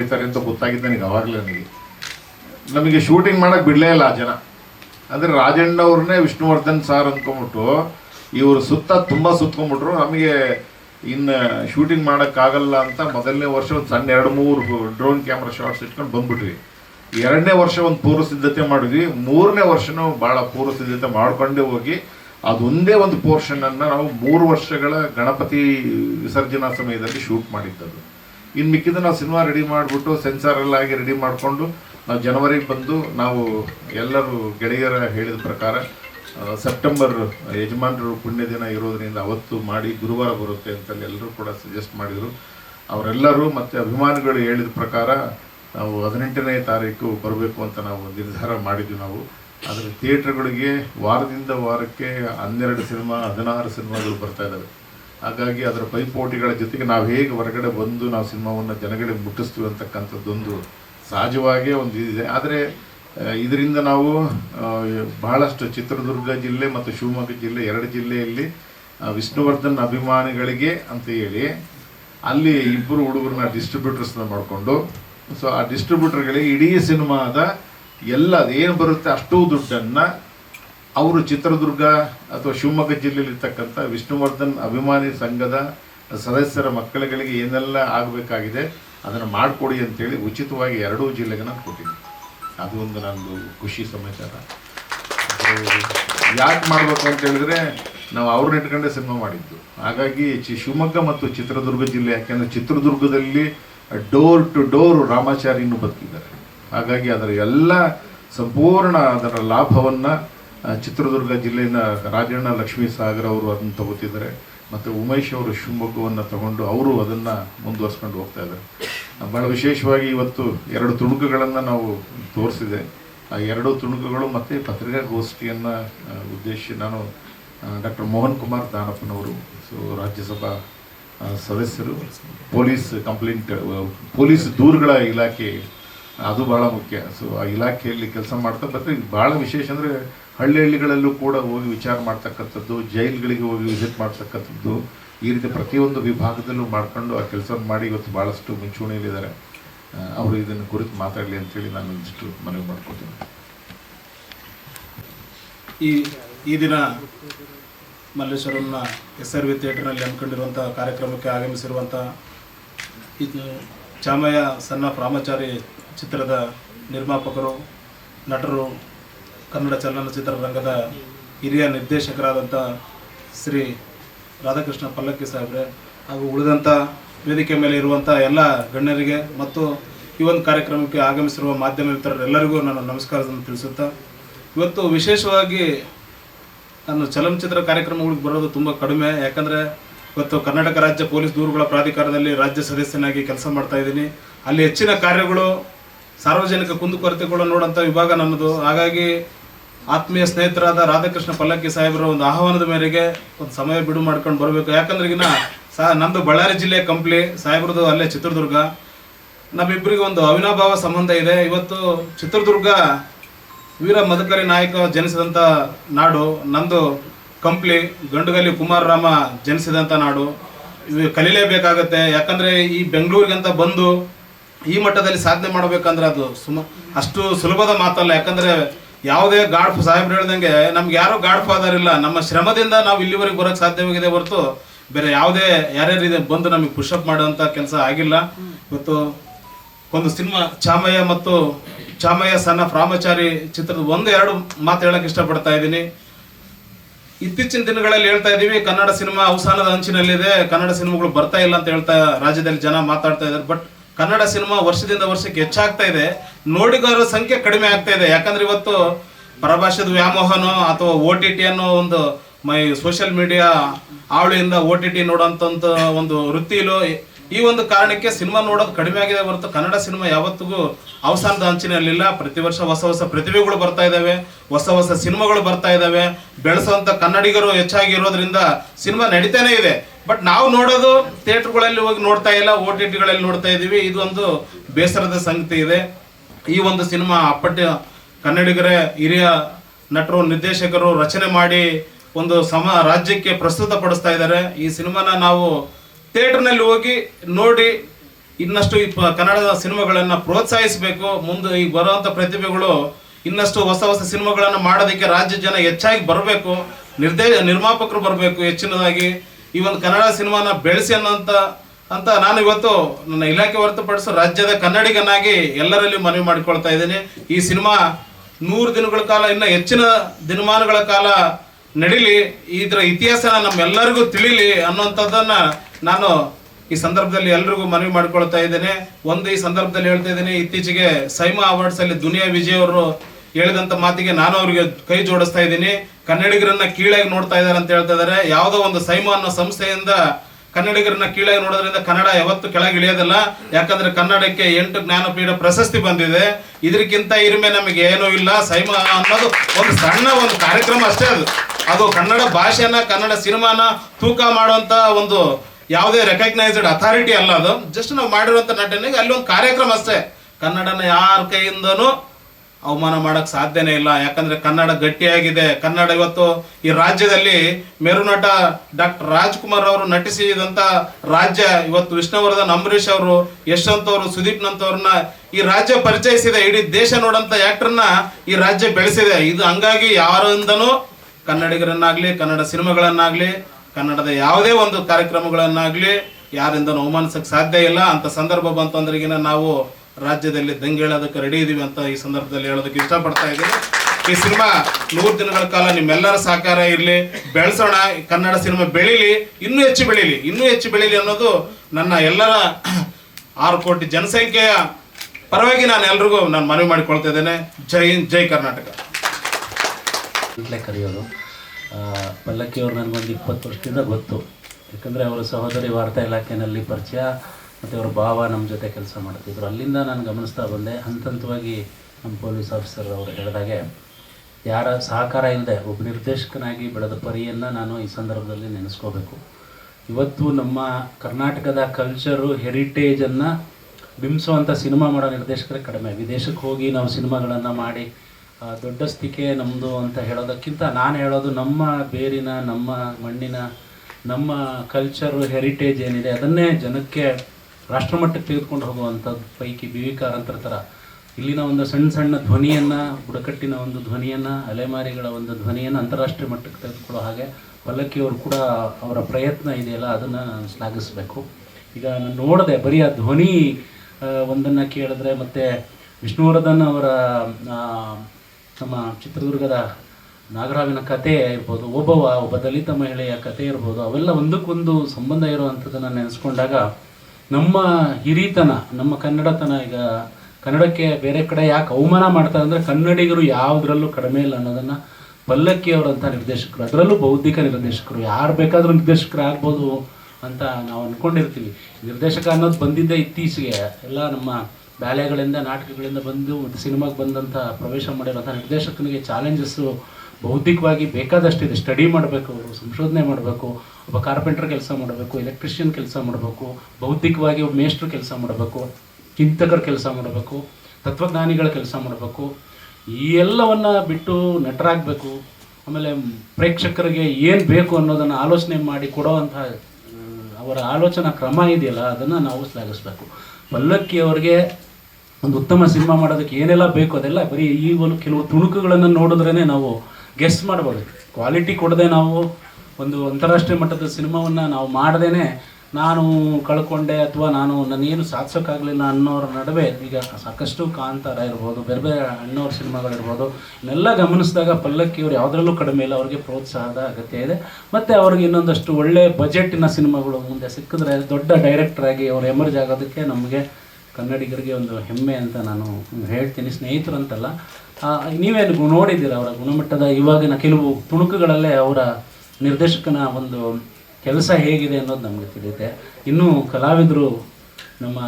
ಹೇಳ್ತಾರೆ ಅಂತ ಗೊತ್ತಾಗಿದ್ದ ನನಗೆ ಅವಾಗಲೇ ನನಗೆ. ನಮಗೆ ಶೂಟಿಂಗ್ ಮಾಡೋಕೆ ಬಿಡಲೇ ಇಲ್ಲ ಆ ಜನ. ಅಂದರೆ ರಾಜಣ್ಣ ಅವ್ರನ್ನೇ ವಿಷ್ಣುವರ್ಧನ್ ಸಾರ್ ಅಂದ್ಕೊಂಬಿಟ್ಟು ಇವರು ಸುತ್ತ ತುಂಬ ಸುತ್ಕೊಂಬಿಟ್ರು ನಮಗೆ ಇನ್ನು ಶೂಟಿಂಗ್ ಮಾಡೋಕ್ಕಾಗಲ್ಲ ಅಂತ ಮೊದಲನೇ ವರ್ಷ ಒಂದು ಸಣ್ಣ ಎರಡು ಮೂರು ಡ್ರೋನ್ ಕ್ಯಾಮ್ರಾ ಶಾಟ್ಸ್ ಇಟ್ಕೊಂಡು ಬಂದ್ಬಿಟ್ವಿ. ಎರಡನೇ ವರ್ಷ ಒಂದು ಪೂರ್ವ ಸಿದ್ಧತೆ ಮಾಡಿದ್ವಿ. ಮೂರನೇ ವರ್ಷನೂ ಭಾಳ ಪೂರ್ವ ಸಿದ್ಧತೆ ಮಾಡ್ಕೊಂಡೇ ಹೋಗಿ ಅದೊಂದೇ ಒಂದು ಪೋರ್ಷನನ್ನು ನಾವು ಮೂರು ವರ್ಷಗಳ ಗಣಪತಿ ವಿಸರ್ಜನಾ ಸಮಯದಲ್ಲಿ ಶೂಟ್ ಮಾಡಿದ್ದದು ಇನ್ನು ಮಿಕ್ಕಿದ ನಾವು ಸಿನಿಮಾ ರೆಡಿ ಮಾಡಿಬಿಟ್ಟು ಸೆನ್ಸಾರ್ ಎಲ್ಲ ಆಗಿ ರೆಡಿ ಮಾಡಿಕೊಂಡು ನಾವು ಜನವರಿಗೆ ಬಂದು ನಾವು ಎಲ್ಲರೂ ಗೆಳೆಯರ ಹೇಳಿದ ಪ್ರಕಾರ ಸೆಪ್ಟೆಂಬರ್ ಯಜಮಾನರು ಪುಣ್ಯ ದಿನ ಇರೋದ್ರಿಂದ ಅವತ್ತು ಮಾಡಿ ಗುರುವಾರ ಬರುತ್ತೆ ಅಂತಲ್ಲಿ ಎಲ್ಲರೂ ಕೂಡ ಸಜೆಸ್ಟ್ ಮಾಡಿದರು. ಅವರೆಲ್ಲರೂ ಮತ್ತು ಅಭಿಮಾನಿಗಳು ಹೇಳಿದ ಪ್ರಕಾರ ನಾವು ಹದಿನೆಂಟನೇ ತಾರೀಕು ಬರಬೇಕು ಅಂತ ನಾವು ನಿರ್ಧಾರ ಮಾಡಿದ್ವಿ ನಾವು. ಆದರೆ ಥಿಯೇಟ್ರ್ಗಳಿಗೆ ವಾರದಿಂದ ವಾರಕ್ಕೆ ಹನ್ನೆರಡು ಸಿನಿಮಾ, ಹದಿನಾರು ಸಿನಿಮಾಗಳು ಬರ್ತಾ ಇದ್ದಾವೆ ಹಾಗಾಗಿ ಅದರ ಪೈಪೋಟಿಗಳ ಜೊತೆಗೆ ನಾವು ಹೇಗೆ ಹೊರಗಡೆ ಬಂದು ನಾವು ಸಿನಿಮಾವನ್ನು ಜನಗಳಿಗೆ ಮುಟ್ಟಿಸ್ತೀವಿ ಅಂತಕ್ಕಂಥದ್ದೊಂದು ಸಹಜವಾಗೇ ಒಂದು ಇದಿದೆ ಆದರೆ ಇದರಿಂದ ನಾವು ಬಹಳಷ್ಟು ಚಿತ್ರದುರ್ಗ ಜಿಲ್ಲೆ ಮತ್ತು ಶಿವಮೊಗ್ಗ ಜಿಲ್ಲೆ ಎರಡು ಜಿಲ್ಲೆಯಲ್ಲಿ ವಿಷ್ಣುವರ್ಧನ್ ಅಭಿಮಾನಿಗಳಿಗೆ ಅಂತ ಹೇಳಿ, ಅಲ್ಲಿ ಇಬ್ಬರು ಹುಡುಗರನ್ನ ಡಿಸ್ಟ್ರಿಬ್ಯೂಟರ್ಸ್ನ ಮಾಡಿಕೊಂಡು, ಸೊ ಆ ಡಿಸ್ಟ್ರಿಬ್ಯೂಟರ್ಗಳಿಗೆ ಇಡೀ ಸಿನಿಮಾದ ಎಲ್ಲ, ಅದೇನು ಬರುತ್ತೆ ಅಷ್ಟೂ ದುಡ್ಡನ್ನು ಅವರು ಚಿತ್ರದುರ್ಗ ಅಥವಾ ಶಿವಮೊಗ್ಗ ಜಿಲ್ಲೆಯಲ್ಲಿರ್ತಕ್ಕಂಥ ವಿಷ್ಣುವರ್ಧನ್ ಅಭಿಮಾನಿ ಸಂಘದ ಸದಸ್ಯರ ಮಕ್ಕಳುಗಳಿಗೆ ಏನೆಲ್ಲ ಆಗಬೇಕಾಗಿದೆ ಅದನ್ನು ಮಾಡಿಕೊಡಿ ಅಂತೇಳಿ ಉಚಿತವಾಗಿ ಎರಡೂ ಜಿಲ್ಲೆಗೆ ನಾನು ಕೊಟ್ಟಿದ್ದೀನಿ ಅದು ಒಂದು ನಂದು ಖುಷಿ ಸಮಾಚಾರ ಯಾಕೆ ಮಾಡಬೇಕು ಅಂತ ಹೇಳಿದ್ರೆ ನಾವು ಅವ್ರನ್ನ ಇಟ್ಕೊಂಡೇ ಸಿನಿಮಾ ಮಾಡಿದ್ದು. ಹಾಗಾಗಿ ಚಿ ಶಿವಮೊಗ್ಗ ಮತ್ತು ಚಿತ್ರದುರ್ಗ ಜಿಲ್ಲೆ, ಯಾಕೆಂದರೆ ಚಿತ್ರದುರ್ಗದಲ್ಲಿ ಡೋರ್ ಟು ಡೋರ್ ರಾಮಾಚಾರಿಯನ್ನು ಬದುಕಿದ್ದಾರೆ. ಹಾಗಾಗಿ ಅದರ ಎಲ್ಲ ಸಂಪೂರ್ಣ ಅದರ ಲಾಭವನ್ನು ಚಿತ್ರದುರ್ಗ ಜಿಲ್ಲೆಯಿಂದ ರಾಜಣ್ಣ ಲಕ್ಷ್ಮೀ ಸಾಗರ್ ಅವರು ಅದನ್ನು ತಗೋತಿದ್ದಾರೆ. ಮತ್ತು ಉಮೇಶ್ ಅವರು ಶಿವಮೊಗ್ಗವನ್ನು ತಗೊಂಡು ಅವರು ಅದನ್ನು ಮುಂದುವರ್ಸ್ಕೊಂಡು ಹೋಗ್ತಾ ಇದ್ದಾರೆ. ಭಾಳ ವಿಶೇಷವಾಗಿ ಇವತ್ತು ಎರಡು ತುಣುಕುಗಳನ್ನು ನಾವು ತೋರಿಸಿದೆ. ಆ, ಎರಡು ತುಣುಕುಗಳು ಮತ್ತು ಪತ್ರಿಕಾಗೋಷ್ಠಿಯನ್ನು ಉದ್ದೇಶಿಸಿ ನಾನು ಡಾಕ್ಟರ್ ಮೋಹನ್ ಕುಮಾರ್ ದಾನಪ್ಪನವರು, ಸೊ ರಾಜ್ಯಸಭಾ ಸದಸ್ಯರು, ಪೊಲೀಸ್ ಕಂಪ್ಲೇಂಟ್ ಪೊಲೀಸ್ ದೂರುಗಳ ಇಲಾಖೆ, ಅದು ಭಾಳ ಮುಖ್ಯ. ಸೊ ಆ ಇಲಾಖೆಯಲ್ಲಿ ಕೆಲಸ ಮಾಡ್ತಾ ಬರ್ತಾರೆ ಭಾಳ ವಿಶೇಷ ಅಂದರೆ ಹಳ್ಳಿ ಹಳ್ಳಿಗಳಲ್ಲೂ ಕೂಡ ಹೋಗಿ ವಿಚಾರ ಮಾಡ್ತಕ್ಕಂಥದ್ದು, ಜೈಲ್ಗಳಿಗೆ ಹೋಗಿ ವಿಸಿಟ್ ಮಾಡ್ತಕ್ಕಂಥದ್ದು, ಈ ರೀತಿ ಪ್ರತಿಯೊಂದು ವಿಭಾಗದಲ್ಲೂ ಮಾಡ್ಕೊಂಡು ಆ ಕೆಲಸ ಮಾಡಿ ಇವತ್ತು ಭಾಳಷ್ಟು ಮುಂಚೂಣಿಯಲ್ಲಿದ್ದಾರೆ. ಅವರು ಇದನ್ನು ಕುರಿತು ಮಾತಾಡಲಿ ಅಂತೇಳಿ ನಾನು ಒಂದಿಷ್ಟು ಮನವಿ ಮಾಡ್ಕೊತೀನಿ ಈ ಈ ದಿನ ಮಲ್ಲೇಶ್ವರಂನ ಎಸ್ ಆರ್ ವಿ ಥಿಯೇಟರ್ನಲ್ಲಿ ಹಮ್ಮಿಕೊಂಡಿರುವಂಥ ಕಾರ್ಯಕ್ರಮಕ್ಕೆ ಆಗಮಿಸಿರುವಂಥ ಇದು ಚಾಮಯ್ಯ ಸಣ್ಣ ಪ್ರಾಮಚಾರಿ ಚಿತ್ರದ ನಿರ್ಮಾಪಕರು, ನಟರು ಕನ್ನಡ ಚಲನಚಿತ್ರರಂಗದ ಹಿರಿಯ ನಿರ್ದೇಶಕರಾದಂಥ ಶ್ರೀ ರಾಧಾಕೃಷ್ಣ ಪಲ್ಲಕ್ಕಿ ಸಾಹೇಬ್ರೆ ಹಾಗೂ ಉಳಿದಂಥ ವೇದಿಕೆ ಮೇಲೆ ಇರುವಂಥ ಎಲ್ಲ ಗಣ್ಯರಿಗೆ ಮತ್ತು ಈ ಒಂದು ಕಾರ್ಯಕ್ರಮಕ್ಕೆ ಆಗಮಿಸಿರುವ ಮಾಧ್ಯಮ ಮಿತ್ರರೆಲ್ಲರಿಗೂ ನಾನು ನಮಸ್ಕಾರವನ್ನು ತಿಳಿಸುತ್ತಾ, ಇವತ್ತು ವಿಶೇಷವಾಗಿ ನಾನು ಚಲನಚಿತ್ರ ಕಾರ್ಯಕ್ರಮಗಳಿಗೆ ಬರೋದು ತುಂಬ ಕಡಿಮೆ, ಯಾಕಂದರೆ ಇವತ್ತು ಕರ್ನಾಟಕ ರಾಜ್ಯ ಪೊಲೀಸ್ ದೂರುಗಳ ಪ್ರಾಧಿಕಾರದಲ್ಲಿ ರಾಜ್ಯ ಸದಸ್ಯನಾಗಿ ಕೆಲಸ ಮಾಡ್ತಾ ಇದ್ದೀನಿ. ಅಲ್ಲಿ ಹೆಚ್ಚಿನ ಕಾರ್ಯಗಳು ಸಾರ್ವಜನಿಕ ಕುಂದುಕೊರತೆಗಳು ನೋಡುವಂಥ ವಿಭಾಗ ನನ್ನದು ಹಾಗಾಗಿ ಆತ್ಮೀಯ ಸ್ನೇಹಿತರಾದ ರಾಧಾಕೃಷ್ಣ ಪಲ್ಲಕ್ಕಿ ಸಾಹೇಬರ ಒಂದು ಆಹ್ವಾನದ ಮೇರೆಗೆ ಒಂದು ಸಮಯ ಬಿಡು ಮಾಡ್ಕೊಂಡು ಬರಬೇಕು. ಯಾಕಂದ್ರೆ ಈಗಿನ ಸಹ ನಮ್ಮದು ಬಳ್ಳಾರಿ ಜಿಲ್ಲೆ ಕಂಪ್ಲಿ, ಸಾಹೇಬ್ರದ್ದು ಅಲ್ಲೇ ಚಿತ್ರದುರ್ಗ. ನಮ್ಮಿಬ್ಬರಿಗೆ ಒಂದು ಅವಿನಾಭಾವ ಸಂಬಂಧ ಇದೆ. ಇವತ್ತು ಚಿತ್ರದುರ್ಗ ವೀರ ಮಧುಕರಿ ನಾಯಕ ಜನಿಸಿದಂಥ ನಾಡು, ನಂದು ಕಂಪ್ಲಿ ಗಂಡುಗಲ್ಲಿ ಕುಮಾರರಾಮ ಜನಿಸಿದಂಥ ನಾಡು. ಇವು ಕಲೀಲೇಬೇಕಾಗತ್ತೆ. ಯಾಕಂದರೆ ಈ ಬೆಂಗಳೂರಿಗಂತ ಬಂದು ಈ ಮಟ್ಟದಲ್ಲಿ ಸಾಧನೆ ಮಾಡಬೇಕಂದ್ರೆ ಅದು ಸುಮ ಅಷ್ಟು ಸುಲಭದ ಮಾತಲ್ಲ. ಯಾಕಂದ್ರೆ ಯಾವುದೇ ಗಾಡ್ ಸಾಹೇಬ್ರು ಹೇಳ್ದಂಗೆ ನಮ್ಗೆ ಯಾರು ಗಾಡ್ ಫಾದರ್ ಇಲ್ಲ. ನಮ್ಮ ಶ್ರಮದಿಂದ ನಾವು ಇಲ್ಲಿವರೆಗೆ ಬರೋಕ್ಕೆ ಸಾಧ್ಯವಾಗಿದೆ ಹೊರತು ಬೇರೆ ಯಾವುದೇ ಯಾರ್ಯಾರು ಬಂದು ನಮಗೆ ಪುಷಪ್ ಮಾಡುವಂಥ ಕೆಲಸ ಆಗಿಲ್ಲ. ಇವತ್ತು ಒಂದು ಸಿನಿಮಾ ಚಾಮಯ್ಯ ಮತ್ತು ಚಾಮಯ್ಯ ಸಣ್ಣ ಫ್ರಾಮಚಾರಿ ಚಿತ್ರದ ಒಂದು ಎರಡು ಮಾತು ಹೇಳಕ್ ಇಷ್ಟಪಡ್ತಾ ಇದ್ದೀನಿ. ಇತ್ತೀಚಿನ ದಿನಗಳಲ್ಲಿ ಹೇಳ್ತಾ ಇದೀವಿ ಕನ್ನಡ ಸಿನಿಮಾ ಅವಸಾನದ ಅಂಚಿನಲ್ಲಿದೆ, ಕನ್ನಡ ಸಿನಿಮಾಗಳು ಬರ್ತಾ ಇಲ್ಲ ಅಂತ ಹೇಳ್ತಾ ರಾಜ್ಯದಲ್ಲಿ ಜನ ಮಾತಾಡ್ತಾ ಇದ್ದಾರೆ. ಬಟ್ ಕನ್ನಡ ಸಿನಿಮಾ ವರ್ಷದಿಂದ ವರ್ಷಕ್ಕೆ ಹೆಚ್ಚಾಗ್ತಾ ಇದೆ. ನೋಡಿಗರ ಸಂಖ್ಯೆ ಕಡಿಮೆ ಆಗ್ತಾ ಇದೆ. ಯಾಕಂದ್ರೆ ಇವತ್ತು ಪರಭಾಷೆದ ವ್ಯಾಮೋಹನೋ ಅಥವಾ ಓ ಟಿ ಟಿ ಅನ್ನೋ ಒಂದು ಮೈ ಸೋಷಿಯಲ್ ಮೀಡಿಯಾ ಆವಳಿಯಿಂದ ಓ ಟಿ ಟಿ ನೋಡೋಂಥ ಒಂದು ವೃತ್ತಿಲು ಈ ಒಂದು ಕಾರಣಕ್ಕೆ ಸಿನಿಮಾ ನೋಡೋದು ಕಡಿಮೆ ಆಗಿದೆ ಹೊರತು ಕನ್ನಡ ಸಿನಿಮಾ ಯಾವತ್ತಿಗೂ ಅವಸಾನದ ಅಂಚಿನಲ್ಲಿಲ್ಲ ಪ್ರತಿ ವರ್ಷ ಹೊಸ ಹೊಸ ಪ್ರತಿಭೆಗಳು ಬರ್ತಾ ಇದ್ದಾವೆ ಹೊಸ ಹೊಸ ಸಿನಿಮಾಗಳು ಬರ್ತಾ ಇದ್ದಾವೆ ಬೆಳೆಸುವಂಥ ಕನ್ನಡಿಗರು ಹೆಚ್ಚಾಗಿ ಇರೋದ್ರಿಂದ ಸಿನಿಮಾ ನಡೀತಾನೆ ಇದೆ. ಬಟ್ ನಾವು ನೋಡೋದು ಥಿಯೇಟರ್ಗಳಲ್ಲಿ ಹೋಗಿ ನೋಡ್ತಾ ಇಲ್ಲ, ಓ ಟಿ ಟಿಗಳಲ್ಲಿ ನೋಡ್ತಾ ಇದ್ದೀವಿ. ಇದು ಒಂದು ಬೇಸರದ ಸಂಗತಿ ಇದೆ. ಈ ಒಂದು ಸಿನಿಮಾ ಅಪ್ಪಟ್ಟ ಕನ್ನಡಿಗರೇ, ಹಿರಿಯ ನಟರು, ನಿರ್ದೇಶಕರು ರಚನೆ ಮಾಡಿ ಒಂದು ಸಮ ರಾಜ್ಯಕ್ಕೆ ಪ್ರಸ್ತುತಪಡಿಸ್ತಾ ಇದ್ದಾರೆ. ಈ ಸಿನಿಮಾನ ನಾವು ಥಿಯೇಟರ್ನಲ್ಲಿ ಹೋಗಿ ನೋಡಿ ಇನ್ನಷ್ಟು ಈ ಕನ್ನಡದ ಸಿನಿಮಾಗಳನ್ನ ಪ್ರೋತ್ಸಾಹಿಸಬೇಕು. ಮುಂದೆ ಈಗ ಬರುವಂಥ ಪ್ರತಿಭೆಗಳು ಇನ್ನಷ್ಟು ಹೊಸ ಹೊಸ ಸಿನಿಮಾಗಳನ್ನ ಮಾಡೋದಕ್ಕೆ ರಾಜ್ಯ ಜನ ಹೆಚ್ಚಾಗಿ ಬರಬೇಕು. ನಿರ್ದೇ ನಿರ್ಮಾಪಕರು ಬರಬೇಕು ಹೆಚ್ಚಿನದಾಗಿ. ಈ ಒಂದು ಕನ್ನಡ ಸಿನಿಮಾನ ಬೆಳೆಸಿ ಅನ್ನೋಂಥ ಅಂತ ನಾನು ಇವತ್ತು ನನ್ನ ಇಲಾಖೆ ಹೊರತುಪಡಿಸಿ ರಾಜ್ಯದ ಕನ್ನಡಿಗನಾಗಿ ಎಲ್ಲರಲ್ಲಿ ಮನವಿ ಮಾಡಿಕೊಳ್ತಾ ಇದ್ದೀನಿ. ಈ ಸಿನಿಮಾ ನೂರು ದಿನಗಳ ಕಾಲ, ಇನ್ನು ಹೆಚ್ಚಿನ ದಿನಮಾನಗಳ ಕಾಲ ನಡೀಲಿ. ಇದರ ಇತಿಹಾಸನ ನಮ್ಮೆಲ್ಲರಿಗೂ ತಿಳಿಲಿ ಅನ್ನೋಂಥದ್ದನ್ನು ನಾನು ಈ ಸಂದರ್ಭದಲ್ಲಿ ಎಲ್ರಿಗೂ ಮನವಿ ಮಾಡ್ಕೊಳ್ತಾ ಇದ್ದೇನೆ. ಒಂದು ಈ ಸಂದರ್ಭದಲ್ಲಿ ಹೇಳ್ತಾ ಇದ್ದೀನಿ, ಇತ್ತೀಚೆಗೆ ಸೈಮಾ ಅವಾರ್ಡ್ಸಲ್ಲಿ ದುನಿಯಾ ವಿಜಯ್ ಅವರು ಹೇಳಿದಂತ ಮಾತಿಗೆ ನಾನು ಅವರಿಗೆ ಕೈ ಜೋಡಿಸ್ತಾ ಇದ್ದೀನಿ. ಕನ್ನಡಿಗರನ್ನ ಕೀಳಾಗಿ ನೋಡ್ತಾ ಇದ್ದಾರೆ ಅಂತ ಹೇಳ್ತಾ ಇದ್ದಾರೆ. ಯಾವುದೋ ಒಂದು ಸೈಮಾ ಅನ್ನೋ ಸಂಸ್ಥೆಯಿಂದ ಕನ್ನಡಿಗರನ್ನ ಕೀಳಾಗಿ ನೋಡೋದ್ರಿಂದ ಕನ್ನಡ ಯಾವತ್ತು ಕೆಳಗೆ ಇಳಿಯೋದಿಲ್ಲ. ಯಾಕಂದ್ರೆ ಕನ್ನಡಕ್ಕೆ ಎಂಟು ಜ್ಞಾನಪೀಠ ಪ್ರಶಸ್ತಿ ಬಂದಿದೆ. ಇದಕ್ಕಿಂತ ಇರಿಮೆ ನಮಗೆ ಏನೂ ಇಲ್ಲ. ಸೈಮಾ ಅನ್ನೋದು ಒಂದು ಸಣ್ಣ ಒಂದು ಕಾರ್ಯಕ್ರಮ ಅಷ್ಟೇ ಅದು. ಅದು ಕನ್ನಡ ಭಾಷೆನ, ಕನ್ನಡ ಸಿನಿಮಾನ ತೂಕ ಮಾಡುವಂತ ಒಂದು ಯಾವುದೇ ರೆಕಗ್ನೈಸ್ಡ್ ಅಥಾರಿಟಿ ಅಲ್ಲ ಅದು. ಜಸ್ಟ್ ನಾವು ಮಾಡಿರುವಂತ ನಟನೆಗೆ ಅಲ್ಲಿ ಒಂದು ಕಾರ್ಯಕ್ರಮ ಅಷ್ಟೇ. ಕನ್ನಡನ ಯಾರ ಕೈಯಿಂದನೂ ಅವಮಾನ ಮಾಡಕ್ ಸಾಧ್ಯನೇ ಇಲ್ಲ. ಯಾಕಂದ್ರೆ ಕನ್ನಡ ಗಟ್ಟಿಯಾಗಿದೆ. ಕನ್ನಡ ಇವತ್ತು ಈ ರಾಜ್ಯದಲ್ಲಿ ಮೇರುನಟ ಡಾಕ್ಟರ್ ರಾಜ್ಕುಮಾರ್ ಅವರು ನಟಿಸಿದಂತ ರಾಜ್ಯ ಇವತ್ತು ವಿಷ್ಣುವರ್ಧನ್, ಅಂಬರೀಷ್ ಅವರು, ಯಶವಂತ್ ಅವರು, ಸುದೀಪ್ ನಂತವ್ರನ್ನ ಈ ರಾಜ್ಯ ಪರಿಚಯಿಸಿದೆ. ಇಡೀ ದೇಶ ನೋಡಂತ ಆಕ್ಟರ್ನ ಈ ರಾಜ್ಯ ಬೆಳೆಸಿದೆ. ಇದು ಹಂಗಾಗಿ ಯಾರಿಂದನೂ ಕನ್ನಡಿಗರನ್ನಾಗ್ಲಿ, ಕನ್ನಡ ಸಿನಿಮಾಗಳನ್ನಾಗಲಿ, ಕನ್ನಡದ ಯಾವುದೇ ಒಂದು ಕಾರ್ಯಕ್ರಮಗಳನ್ನಾಗ್ಲಿ ಯಾರಿಂದ ಅವಮಾನಿಸಕ್ ಸಾಧ್ಯ ಇಲ್ಲ. ಅಂತ ಸಂದರ್ಭ ಬಂತಂದ್ರಿಗಿನ ನಾವು ರಾಜ್ಯದಲ್ಲಿ ದಂಗೆ ಹೇಳೋದಕ್ಕೆ ರೆಡಿ ಇದೀವಿ ಅಂತ ಈ ಸಂದರ್ಭದಲ್ಲಿ ಹೇಳೋದಕ್ಕೆ ಇಷ್ಟಪಡ್ತಾ ಇದ್ದೀನಿ. ಈ ಸಿನಿಮಾ ನೂರು ದಿನಗಳ ಕಾಲ ನಿಮ್ಮೆಲ್ಲರ ಸಹಕಾರ ಇರಲಿ. ಬೆಳೆಸೋಣ ಕನ್ನಡ ಸಿನಿಮಾ ಬೆಳೀಲಿ, ಇನ್ನೂ ಹೆಚ್ಚು ಬೆಳೀಲಿ, ಇನ್ನೂ ಹೆಚ್ಚು ಬೆಳೀಲಿ ಅನ್ನೋದು ನನ್ನ ಎಲ್ಲರ ಆರು ಕೋಟಿ ಜನಸಂಖ್ಯೆಯ ಪರವಾಗಿ ನಾನು ಎಲ್ರಿಗೂ ನಾನು ಮನವಿ ಮಾಡಿಕೊಳ್ತಾ ಇದ್ದೇನೆ. ಜೈ ಜೈ ಕರ್ನಾಟಕ. ಅಂತಲೇ ಕರೆಯೋದು. ಪಲ್ಲಕ್ಕಿ ಪಲ್ಲಕ್ಕಿಯವ್ರು ನನಗೊಂದು ಇಪ್ಪತ್ತು ವರ್ಷದಿಂದ ಗೊತ್ತು. ಯಾಕಂದರೆ ಅವರ ಸಹೋದರಿ ವಾರ್ತಾ ಇಲಾಖೆಯಲ್ಲಿ ಪರಿಚಯ. ಮತ್ತು ಅವ್ರ ಭಾವ ನಮ್ಮ ಜೊತೆ ಕೆಲಸ ಮಾಡ್ತಿದ್ರು ಅಲ್ಲಿಂದ ನಾನು ಗಮನಿಸ್ತಾ ಬಂದೆ ಹಂತ ಹಂತವಾಗಿ ನಮ್ಮ ಪೊಲೀಸ್ ಆಫೀಸರ್ ಅವರು ಹೇಳಿದಾಗೆ, ಯಾರ ಸಹಕಾರ ಇಲ್ಲದೆ ಒಬ್ಬ ನಿರ್ದೇಶಕನಾಗಿ ಬೆಳೆದ ಪರಿಯನ್ನು ನಾನು ಈ ಸಂದರ್ಭದಲ್ಲಿ ನೆನೆಸ್ಕೋಬೇಕು. ಇವತ್ತು ನಮ್ಮ ಕರ್ನಾಟಕದ ಕಲ್ಚರು ಹೆರಿಟೇಜನ್ನು ಬಿಂಬಿಸುವಂಥ ಸಿನಿಮಾ ಮಾಡೋ ನಿರ್ದೇಶಕರೇ ಕಡಿಮೆ. ವಿದೇಶಕ್ಕೆ ಹೋಗಿ ನಾವು ಸಿನಿಮಾಗಳನ್ನು ಮಾಡಿ ದೊಡ್ಡ ಸ್ಥಿಕೆ ನಮ್ಮದು ಅಂತ ಹೇಳೋದಕ್ಕಿಂತ ನಾನು ಹೇಳೋದು ನಮ್ಮ ಬೇರಿನ, ನಮ್ಮ ಮಣ್ಣಿನ, ನಮ್ಮ ಕಲ್ಚರು ಹೆರಿಟೇಜ್ ಏನಿದೆ ಅದನ್ನೇ ಜನಕ್ಕೆ ರಾಷ್ಟ್ರಮಟ್ಟಕ್ಕೆ ತೆಗೆದುಕೊಂಡು ಹೋಗುವಂಥದ್ದು, ಪೈಕಿ ಬಿ ವಿ ಥರ. ಇಲ್ಲಿನ ಒಂದು ಸಣ್ಣ ಸಣ್ಣ ಧ್ವನಿಯನ್ನು, ಬುಡಕಟ್ಟಿನ ಒಂದು ಧ್ವನಿಯನ್ನು, ಅಲೆಮಾರಿಗಳ ಒಂದು ಧ್ವನಿಯನ್ನು ಅಂತಾರಾಷ್ಟ್ರೀಯ ಮಟ್ಟಕ್ಕೆ ತೆಗೆದುಕೊಳ್ಳೋ ಹಾಗೆ ಪಲ್ಲಕ್ಕಿಯವರು ಕೂಡ ಅವರ ಪ್ರಯತ್ನ ಇದೆಯಲ್ಲ, ಅದನ್ನು ನಾನು ಶ್ಲಾಘಿಸಬೇಕು. ಈಗ ನಾನು ನೋಡಿದೆ ಬರೀ ಆ ಧ್ವನಿ ಒಂದನ್ನು ಕೇಳಿದ್ರೆ ಮತ್ತು ವಿಷ್ಣುವರ್ಧನ್ ಅವರ ನಮ್ಮ ಚಿತ್ರದುರ್ಗದ ನಾಗರಾವಿನ ಕತೆ ಇರ್ಬೋದು ಒಬ್ಬವ ಒಬ್ಬ ದಲಿತ ಮಹಿಳೆಯ ಕತೆ ಇರ್ಬೋದು, ಅವೆಲ್ಲ ಒಂದಕ್ಕೊಂದು ಸಂಬಂಧ ಇರುವಂಥದ್ದನ್ನು ನೆನೆಸ್ಕೊಂಡಾಗ ನಮ್ಮ ಹಿರಿತನ, ನಮ್ಮ ಕನ್ನಡತನ ಈಗ ಕನ್ನಡಕ್ಕೆ ಬೇರೆ ಕಡೆ ಯಾಕೆ ಅವಮಾನ ಮಾಡ್ತಾರೆ ಅಂದರೆ ಕನ್ನಡಿಗರು ಯಾವುದ್ರಲ್ಲೂ ಕಡಿಮೆ ಇಲ್ಲ ಅನ್ನೋದನ್ನು ಪಲ್ಲಕ್ಕಿ ಅವರಂಥ ನಿರ್ದೇಶಕರು, ಅದರಲ್ಲೂ ಬೌದ್ಧಿಕ ನಿರ್ದೇಶಕರು, ಯಾರು ಬೇಕಾದರೂ ನಿರ್ದೇಶಕರು ಆಗ್ಬೋದು ಅಂತ ನಾವು ಅಂದ್ಕೊಂಡಿರ್ತೀವಿ ನಿರ್ದೇಶಕ ಅನ್ನೋದು ಬಂದಿದ್ದೇ ಇತ್ತೀಚೆಗೆ ಎಲ್ಲ ನಮ್ಮ ಬ್ಯಾಲೆಗಳಿಂದ, ನಾಟಕಗಳಿಂದ ಬಂದು ಸಿನಿಮಾಗೆ ಬಂದಂಥ ಪ್ರವೇಶ ಮಾಡಿರೋಂಥ ನಿರ್ದೇಶಕನಿಗೆ ಚಾಲೆಂಜಸ್ಸು ಬೌದ್ಧಿಕವಾಗಿ ಬೇಕಾದಷ್ಟಿದೆ. ಸ್ಟಡಿ ಮಾಡಬೇಕು ಅವರು ಸಂಶೋಧನೆ ಮಾಡಬೇಕು, ಒಬ್ಬ ಕಾರ್ಪೆಂಟರ್ ಕೆಲಸ ಮಾಡಬೇಕು ಎಲೆಕ್ಟ್ರಿಷಿಯನ್ ಕೆಲಸ ಮಾಡಬೇಕು, ಬೌದ್ಧಿಕವಾಗಿ ಒಬ್ಬ ಮೇಷ್ಟ್ರು ಕೆಲಸ ಮಾಡಬೇಕು, ಚಿಂತಕರ ಕೆಲಸ ಮಾಡಬೇಕು, ತತ್ವಜ್ಞಾನಿಗಳ ಕೆಲಸ ಮಾಡಬೇಕು. ಈ ಎಲ್ಲವನ್ನು ಬಿಟ್ಟು ನಟರಾಗಬೇಕು. ಆಮೇಲೆ ಪ್ರೇಕ್ಷಕರಿಗೆ ಏನು ಬೇಕು ಅನ್ನೋದನ್ನು ಆಲೋಚನೆ ಮಾಡಿ ಕೊಡೋವಂಥ ಅವರ ಆಲೋಚನಾ ಕ್ರಮ ಇದೆಯಲ್ಲ, ಅದನ್ನು ನಾವು ಶ್ಲಾಘಿಸ್ಬೇಕು. ಪಲ್ಲಕ್ಕಿ ಅವ್ರಿಗೆ ಒಂದು ಉತ್ತಮ ಸಿನಿಮಾ ಮಾಡೋದಕ್ಕೆ ಏನೆಲ್ಲ ಬೇಕು ಅದೆಲ್ಲ ಬರೀ ಈ ಒಂದು ಕೆಲವು ತುಣುಕುಗಳನ್ನು ನೋಡಿದ್ರೇ ನಾವು ಗೆಸ್ ಮಾಡ್ಬೋದು. ಕ್ವಾಲಿಟಿ ಕೊಡದೆ ನಾವು ಒಂದು ಅಂತಾರಾಷ್ಟ್ರೀಯ ಮಟ್ಟದ ಸಿನಿಮಾವನ್ನು ನಾವು ಮಾಡ್ದೇನೆ ನಾನು ಕಳ್ಕೊಂಡೆ ಅಥವಾ ನಾನು ನಾನೇನು ಸಾಧಿಸೋಕ್ಕಾಗಲಿಲ್ಲ ಅನ್ನೋರ ನಡುವೆ ಈಗ ಸಾಕಷ್ಟು ಕಾಂತಾರ ಇರ್ಬೋದು, ಬೇರೆ ಬೇರೆ ಅಣ್ಣವ್ರ ಸಿನಿಮಾಗಳಿರ್ಬೋದು. ಇವನ್ನೆಲ್ಲ ಗಮನಿಸಿದಾಗ ಪಲ್ಲಕ್ಕಿಯವರು ಯಾವುದರಲ್ಲೂ ಕಡಿಮೆ ಇಲ್ಲ, ಅವ್ರಿಗೆ ಪ್ರೋತ್ಸಾಹದ ಅಗತ್ಯ ಇದೆ. ಮತ್ತು ಅವ್ರಿಗೆ ಇನ್ನೊಂದಷ್ಟು ಒಳ್ಳೆ ಬಜೆಟಿನ ಸಿನಿಮಾಗಳು ಮುಂದೆ ಸಿಕ್ಕಿದ್ರೆ ದೊಡ್ಡ ಡೈರೆಕ್ಟರ್ ಆಗಿ ಅವ್ರು ಎಮರ್ಜ್ ಆಗೋದಕ್ಕೆ ನಮಗೆ ಕನ್ನಡಿಗರಿಗೆ ಒಂದು ಹೆಮ್ಮೆ ಅಂತ ನಾನು ಹೇಳ್ತೀನಿ. ಸ್ನೇಹಿತರು ಅಂತಲ್ಲ ನೀವೇನು ನೋಡಿದ್ದೀರ ಅವರ ಗುಣಮಟ್ಟದ? ಇವಾಗಿನ ಕೆಲವು ತುಣುಕುಗಳಲ್ಲೇ ಅವರ ನಿರ್ದೇಶಕನ ಒಂದು ಕೆಲಸ ಹೇಗಿದೆ ಅನ್ನೋದು ನಮಗೆ ತಿಳಿಯುತ್ತೆ. ಇನ್ನೂ ಕಲಾವಿದರು ನಮ್ಮ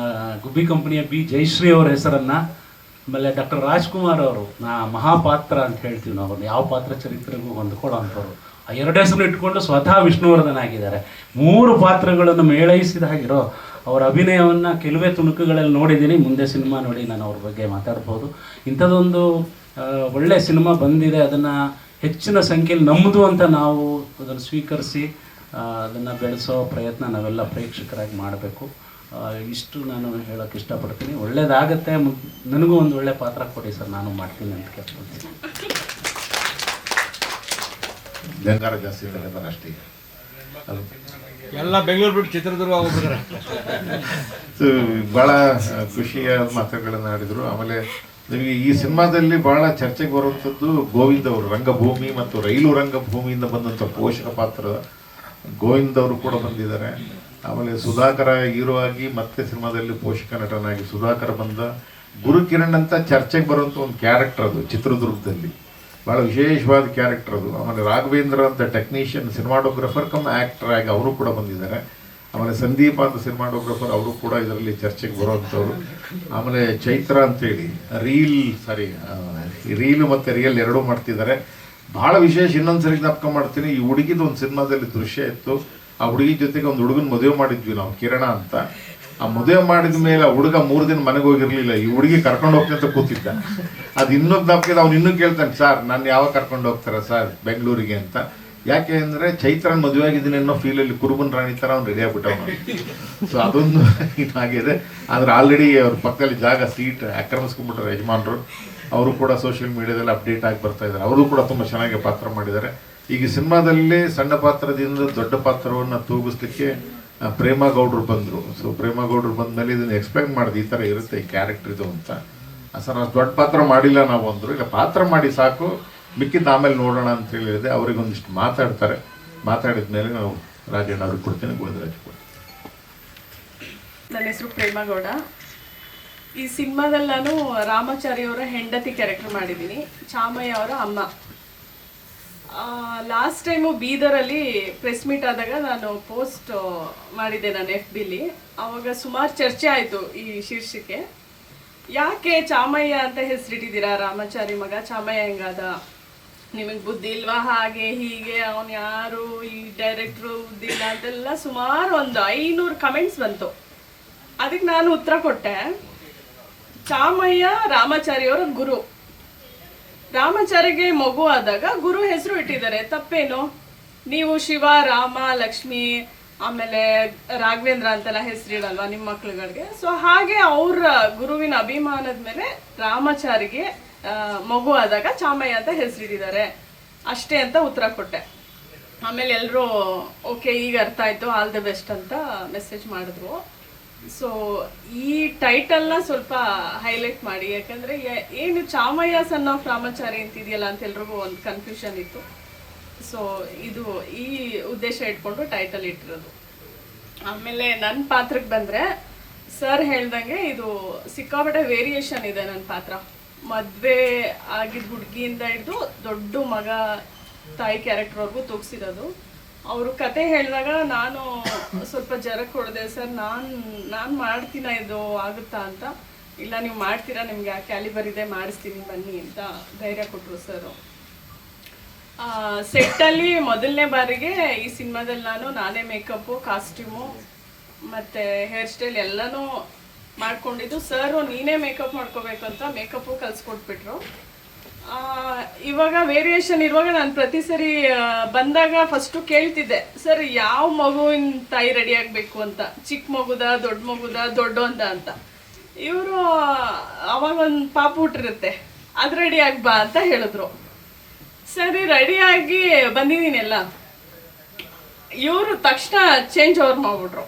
ಗುಬ್ಬಿ ಕಂಪನಿಯ ಬಿ ಜಯಶ್ರೀ ಅವರ ಹೆಸರನ್ನು, ಆಮೇಲೆ ಡಾಕ್ಟರ್ ರಾಜ್ಕುಮಾರ್ ಅವರು, ನಾ ಮಹಾಪಾತ್ರ ಅಂತ ಹೇಳ್ತೀವಿ ನಾವು ಅವ್ರನ್ನ, ಯಾವ ಪಾತ್ರ ಚರಿತ್ರೆಗೂ ಹೊಂದ್ಕೊಳ್ಳೋ ಆ ಎರಡು ಹೆಸರು ಇಟ್ಕೊಂಡು ಸ್ವತಃ ವಿಷ್ಣುವರ್ಧನ ಆಗಿದ್ದಾರೆ. ಮೂರು ಪಾತ್ರಗಳನ್ನು ಮೇಳೈಸಿದ ಹಾಗಿರೋ ಅವರ ಅಭಿನಯವನ್ನು ಕೆಲವೇ ತುಣುಕುಗಳಲ್ಲಿ ನೋಡಿದ್ದೀನಿ. ಮುಂದೆ ಸಿನಿಮಾ ನೋಡಿ ನಾನು ಅವ್ರ ಬಗ್ಗೆ ಮಾತಾಡ್ಬೋದು. ಇಂಥದ್ದೊಂದು ಒಳ್ಳೆ ಸಿನಿಮಾ ಬಂದಿದೆ. ಅದನ್ನು ಹೆಚ್ಚಿನ ಸಂಖ್ಯೆಯಲ್ಲಿ ನಮ್ಮದು ಅಂತ ನಾವು ಅದನ್ನು ಸ್ವೀಕರಿಸಿ ಅದನ್ನು ಬೆಳೆಸೋ ಪ್ರಯತ್ನ ನಾವೆಲ್ಲ ಪ್ರೇಕ್ಷಕರಾಗಿ ಮಾಡಬೇಕು. ಇಷ್ಟು ನಾನು ಹೇಳೋಕ್ಕೆ ಇಷ್ಟಪಡ್ತೀನಿ. ಒಳ್ಳೇದಾಗತ್ತೆ. ನನಗೂ ಒಂದು ಒಳ್ಳೆ ಪಾತ್ರ ಕೊಡಿ ಸರ್. ನಾನು ಮಾಡ್ತೀನಿ ಅಂತ ಕೇಳ್ಕೊಳ್ತೀನಿ. ಬೆಂಗಾರ ಜಾಸ್ತಿ ಅಷ್ಟೇ. ಅದು ಎಲ್ಲ ಬೆಂಗಳೂರು ಬಿಟ್ಟು ಚಿತ್ರದುರ್ಗ ಹೋಗ್ಬಿಟ್ರೆ ಸೊ, ಬಹಳ ಖುಷಿಯ ಮಾತುಗಳನ್ನು ಆಡಿದ್ರು. ಆಮೇಲೆ ನಿಮಗೆ ಈ ಸಿನಿಮಾದಲ್ಲಿ ಬಹಳ ಚರ್ಚೆಗೆ ಬರುವಂಥದ್ದು ಗೋವಿಂದ್ ಅವರು, ರಂಗಭೂಮಿ ಮತ್ತು ರೈಲು ರಂಗಭೂಮಿಯಿಂದ ಬಂದಂಥ ಪೋಷಕ ಪಾತ್ರ. ಗೋವಿಂದ್ ಅವರು ಕೂಡ ಬಂದಿದ್ದಾರೆ. ಆಮೇಲೆ ಸುಧಾಕರ ಹೀರೋ ಆಗಿ ಮತ್ತೆ ಸಿನಿಮಾದಲ್ಲಿ ಪೋಷಕ ನಟನಾಗಿ ಸುಧಾಕರ್ ಬಂದ. ಗುರುಕಿರಣ್ ಅಂತ ಚರ್ಚೆಗೆ ಬರುವಂಥ ಒಂದು ಕ್ಯಾರೆಕ್ಟರ್ ಅದು, ಚಿತ್ರದುರ್ಗದಲ್ಲಿ. ಭಾಳ ವಿಶೇಷವಾದ ಕ್ಯಾರೆಕ್ಟರ್ ಅದು. ಆಮೇಲೆ ರಾಘವೇಂದ್ರ ಅಂತ ಟೆಕ್ನಿಷಿಯನ್ ಸಿನಿಮಾಟೋಗ್ರಫರ್ ಕಮ್ ಆ್ಯಕ್ಟರ್ ಆಗಿ ಅವರು ಕೂಡ ಬಂದಿದ್ದಾರೆ. ಆಮೇಲೆ ಸಂದೀಪ ಅಂತ ಸಿನಿಮಾಟೋಗ್ರಫರ್ ಅವರು ಕೂಡ ಇದರಲ್ಲಿ ಚರ್ಚೆಗೆ ಬರುವಂಥವ್ರು. ಆಮೇಲೆ ಚೈತ್ರ ಅಂತೇಳಿ, ರೀಲ್ ಸಾರಿ ರೀಲ್ ಮತ್ತು ರಿಯಲ್ ಎರಡೂ ಮಾಡ್ತಿದ್ದಾರೆ. ಭಾಳ ವಿಶೇಷ, ಇನ್ನೊಂದು ಸರಿ ಜ್ಞಾಪಕ ಮಾಡ್ತೀನಿ. ಈ ಹುಡುಗಿದ ಒಂದು ಸಿನಿಮಾದಲ್ಲಿ ದೃಶ್ಯ ಇತ್ತು. ಆ ಹುಡುಗಿ ಜೊತೆಗೆ ಒಂದು ಹುಡುಗನ ಮದುವೆ ಮಾಡಿದ್ವಿ ನಾವು, ಕಿರಣ ಅಂತ. ಆ ಮದುವೆ ಮಾಡಿದ ಮೇಲೆ ಆ ಹುಡುಗ ಮೂರು ದಿನ ಮನೆಗೆ ಹೋಗಿರ್ಲಿಲ್ಲ. ಈ ಹುಡುಗಿ ಕರ್ಕೊಂಡು ಹೋಗ್ತೀನಿ ಅಂತ ಕೂತಿದ್ದ. ಅದು ಇನ್ನೊಂದು ಜ್ಞಾಪಕ ಅವ್ನು ಇನ್ನೂ ಕೇಳ್ತಾನೆ, ಸರ್, ನಾನು ಯಾವಾಗ ಕರ್ಕೊಂಡು ಹೋಗ್ತಾರೆ, ಸರ್, ಬೆಂಗಳೂರಿಗೆ ಅಂತ. ಯಾಕೆ ಅಂದರೆ ಚೈತ್ರನ್ ಮದುವೆ ಆಗಿದ್ದೀನಿ ಅನ್ನೋ ಫೀಲಲ್ಲಿ ಕುರುಬನ್ ರಾಣಿ ಥರ ಅವ್ನು ರೆಡಿ ಆಗ್ಬಿಟ್ಟವನು ಸೊ ಅದೊಂದು ಇದಾಗಿದೆ. ಆದರೆ ಆಲ್ರೆಡಿ ಅವ್ರ ಪಕ್ಕದಲ್ಲಿ ಜಾಗ ಸೀಟ್ ಆಕ್ರಮಿಸ್ಕೊಂಡ್ಬಿಟ್ರೆ ಯಜಮಾನ್ರು. ಅವರು ಕೂಡ ಸೋಷಿಯಲ್ ಮೀಡಿಯಾದಲ್ಲಿ ಅಪ್ಡೇಟ್ ಆಗಿ ಬರ್ತಾ ಇದ್ದಾರೆ ಅವರು ಕೂಡ ತುಂಬ ಚೆನ್ನಾಗಿ ಪಾತ್ರ ಮಾಡಿದ್ದಾರೆ. ಈಗ ಸಿನಿಮಾದಲ್ಲಿ ಸಣ್ಣ ಪಾತ್ರದಿಂದ ದೊಡ್ಡ ಪಾತ್ರವನ್ನು ತೂಗಿಸ್ಲಿಕ್ಕೆ ಪ್ರೇಮ ಗೌಡ್ರು ಬಂದರು. ಸೊ ಪ್ರೇಮ ಗೌಡ್ರು ಬಂದ ಮೇಲೆ ಇದನ್ನು ಎಕ್ಸ್ಪೆಕ್ಟ್ ಮಾಡಿದೆ ಈ ಥರ ಇರುತ್ತೆ ಈ ಕ್ಯಾರೆಕ್ಟರ್ ಇದು ಅಂತ. ಸರ್ ದೊಡ್ಡ ಪಾತ್ರ ಮಾಡಿಲ್ಲ ನಾವು ಅಂದರು. ಇಲ್ಲ, ಪಾತ್ರ ಮಾಡಿ ಸಾಕು. ಮಿಕ್ಕಿದ್ದು ಆಮೇಲೆ ನೋಡೋಣ ಅಂತ ಹೇಳಿದೆ. ಅವರಿಗೊಂದಿಷ್ಟು ಮಾತಾಡ್ತಾರೆ. ಮಾತಾಡಿದ ಮೇಲೆ ನಾವು ರಾಜಣ್ಣ ಅವ್ರಿಗೆ ಕೊಡ್ತೀನಿ, ಗೋವಿಂದರಾಜ್ ಕೊಡ್ತೀನಿ. ನನ್ನ ಹೆಸರು ಪ್ರೇಮಗೌಡ ಈ ಸಿನಿಮಾದಲ್ಲಿ ನಾನು ರಾಮಾಚಾರಿ ಅವರ ಹೆಂಡತಿ ಕ್ಯಾರೆಕ್ಟರ್ ಮಾಡಿದ್ದೀನಿ. ಚಾಮಯ್ಯ ಅವರ ಅಮ್ಮ. ಲಾಸ್ಟ್ ಟೈಮು ಬೀದರಲ್ಲಿ ಪ್ರೆಸ್ ಮೀಟ್ ಆದಾಗ ನಾನು ಪೋಸ್ಟ್ ಮಾಡಿದ್ದೆ ನಾನು ಎಫ್ ಬಿಲಿ ಅವಾಗ ಸುಮಾರು ಚರ್ಚೆ ಆಯಿತು ಈ ಶೀರ್ಷಿಕೆ. ಯಾಕೆ ಚಾಮಯ್ಯ ಅಂತ ಹೆಸರಿಟ್ಟಿದ್ದೀರಾ ರಾಮಾಚಾರಿ ಮಗ? ಚಾಮಯ್ಯ ಹೆಂಗಾದ? ನಿಮಗೆ ಬುದ್ಧಿ ಇಲ್ವಾ? ಹಾಗೆ ಹೀಗೆ, ಅವನು ಯಾರು, ಈ ಡೈರೆಕ್ಟ್ರು ಬುದ್ಧಿ ಇಲ್ಲ, ಅಂತೆಲ್ಲ ಸುಮಾರು ಒಂದು ಐನೂರು ಕಮೆಂಟ್ಸ್ ಬಂತು. ಅದಕ್ಕೆ ನಾನು ಉತ್ತರ ಕೊಟ್ಟೆ. ಚಾಮಯ್ಯ ರಾಮಾಚಾರ್ಯವರ ಗುರು. ರಾಮಾಚಾರಿಗೆ ಮಗು ಆದಾಗ ಗುರು ಹೆಸರು ಇಟ್ಟಿದ್ದಾರೆ. ತಪ್ಪೇನು? ನೀವು ಶಿವ, ರಾಮ, ಲಕ್ಷ್ಮಿ ಆಮೇಲೆ ರಾಘವೇಂದ್ರ ಅಂತೆಲ್ಲ ಹೆಸರಿಡಲ್ವಾ ನಿಮ್ಮ ಮಕ್ಳುಗಳಿಗೆ? ಸೊ ಹಾಗೆ ಅವ್ರ ಗುರುವಿನ ಅಭಿಮಾನದ ಮೇಲೆ ರಾಮಾಚಾರಿಗೆ ಮಗು ಆದಾಗ ಚಾಮಯ್ಯ ಅಂತ ಹೆಸರಿಡಿದ್ದಾರೆ ಅಷ್ಟೇ ಅಂತ ಉತ್ತರ ಕೊಟ್ಟೆ. ಆಮೇಲೆ ಎಲ್ಲರೂ ಓಕೆ ಈಗ ಅರ್ಥ ಆಯ್ತು ಆಲ್ ದ ಬೆಸ್ಟ್ ಅಂತ ಮೆಸೇಜ್ ಮಾಡಿದ್ರು. ಸೊ ಈ ಟೈಟಲ್ನ ಸ್ವಲ್ಪ ಹೈಲೈಟ್ ಮಾಡಿ. ಯಾಕಂದ್ರೆ ಏನು ಚಾಮಯ್ಯ ಸನ್ ಆಫ್ ರಾಮಾಚಾರಿ ಅಂತ ಇದೆಯಲ್ಲ ಅಂತ ಎಲ್ರಿಗೂ ಒಂದು ಕನ್ಫ್ಯೂಷನ್ ಇತ್ತು. ಸೊ ಇದು ಈ ಉದ್ದೇಶ ಇಟ್ಕೊಂಡು ಟೈಟಲ್ ಇಟ್ಟಿರೋದು. ಆಮೇಲೆ ನನ್ನ ಪಾತ್ರಕ್ಕೆ ಬಂದರೆ ಸರ್ ಹೇಳ್ದಂಗೆ ಇದು ಸಿಕ್ಕಾಪಟ್ಟೆ ವೇರಿಯೇಷನ್ ಇದೆ ನನ್ನ ಪಾತ್ರ. ಮದುವೆ ಆಗಿದ್ದ ಹುಡುಗಿಯಿಂದ ಹಿಡಿದು ದೊಡ್ಡ ಮಗ ತಾಯಿ ಕ್ಯಾರೆಕ್ಟರ್ವರೆಗೂ ತೂಗಿಸಿರೋದು. ಅವರು ಕತೆ ಹೇಳಿದಾಗ ನಾನು ಸ್ವಲ್ಪ ಜರಕ್ಕೆ ಹೊಡೆದೆ ಸರ್ ನಾನು ನಾನು ಮಾಡ್ತೀನ ಇದು ಆಗುತ್ತಾ ಅಂತ? ಇಲ್ಲ, ನೀವು ಮಾಡ್ತೀರಾ? ನಿಮಗೆ ಆ ಕ್ಯಾಲಿಬರ್ ಇದೆ, ಮಾಡಿಸ್ತೀನಿ, ಬನ್ನಿ, ಅಂತ ಧೈರ್ಯ ಕೊಟ್ಟರು ಸರು ಸೆಟ್ಟಲ್ಲಿ ಮೊದಲನೇ ಬಾರಿಗೆ ಈ ಸಿನಿಮಾದಲ್ಲಿ ನಾನು, ನಾನೇ ಮೇಕಪ್ಪು, ಕಾಸ್ಟ್ಯೂಮು, ಮತ್ತು ಹೇರ್ ಸ್ಟೈಲ್ ಎಲ್ಲನೂ ಮಾಡ್ಕೊಂಡಿದ್ದು. ಸರ್, ನೀನೇ ಮೇಕಪ್ ಮಾಡ್ಕೋಬೇಕು ಅಂತ ಮೇಕಪ್ಪು ಕಲಿಸ್ಕೊಟ್ಬಿಟ್ರು. ಇವಾಗ ವೇರಿಯೇಷನ್ ಇರುವಾಗ ನಾನು ಪ್ರತಿ ಸರಿ ಬಂದಾಗ ಫಸ್ಟು ಕೇಳ್ತಿದ್ದೆ, ಸರ್, ಯಾವ ಮಗುವಿನ ತಾಯಿ ರೆಡಿ ಆಗಬೇಕು ಅಂತ? ಚಿಕ್ಕ ಮಗುದ, ದೊಡ್ಡ ಮಗುದ ದೊಡ್ಡೊಂದ ಅಂತ? ಇವರು ಅವಾಗ ಒಂದು ಪಾಪು ಹುಟ್ಟಿರುತ್ತೆ. ಅದು ರೆಡಿ ಆಗ್ಬಾ ಅಂತ ಹೇಳಿದ್ರು. ಸರಿ ರೆಡಿಯಾಗಿ ಬಂದಿದ್ದೀನೆಲ್ಲ ಇವರು ತಕ್ಷಣ ಚೇಂಜ್ ಓವರ್ ಮಾಡ್ಬಿಟ್ರು.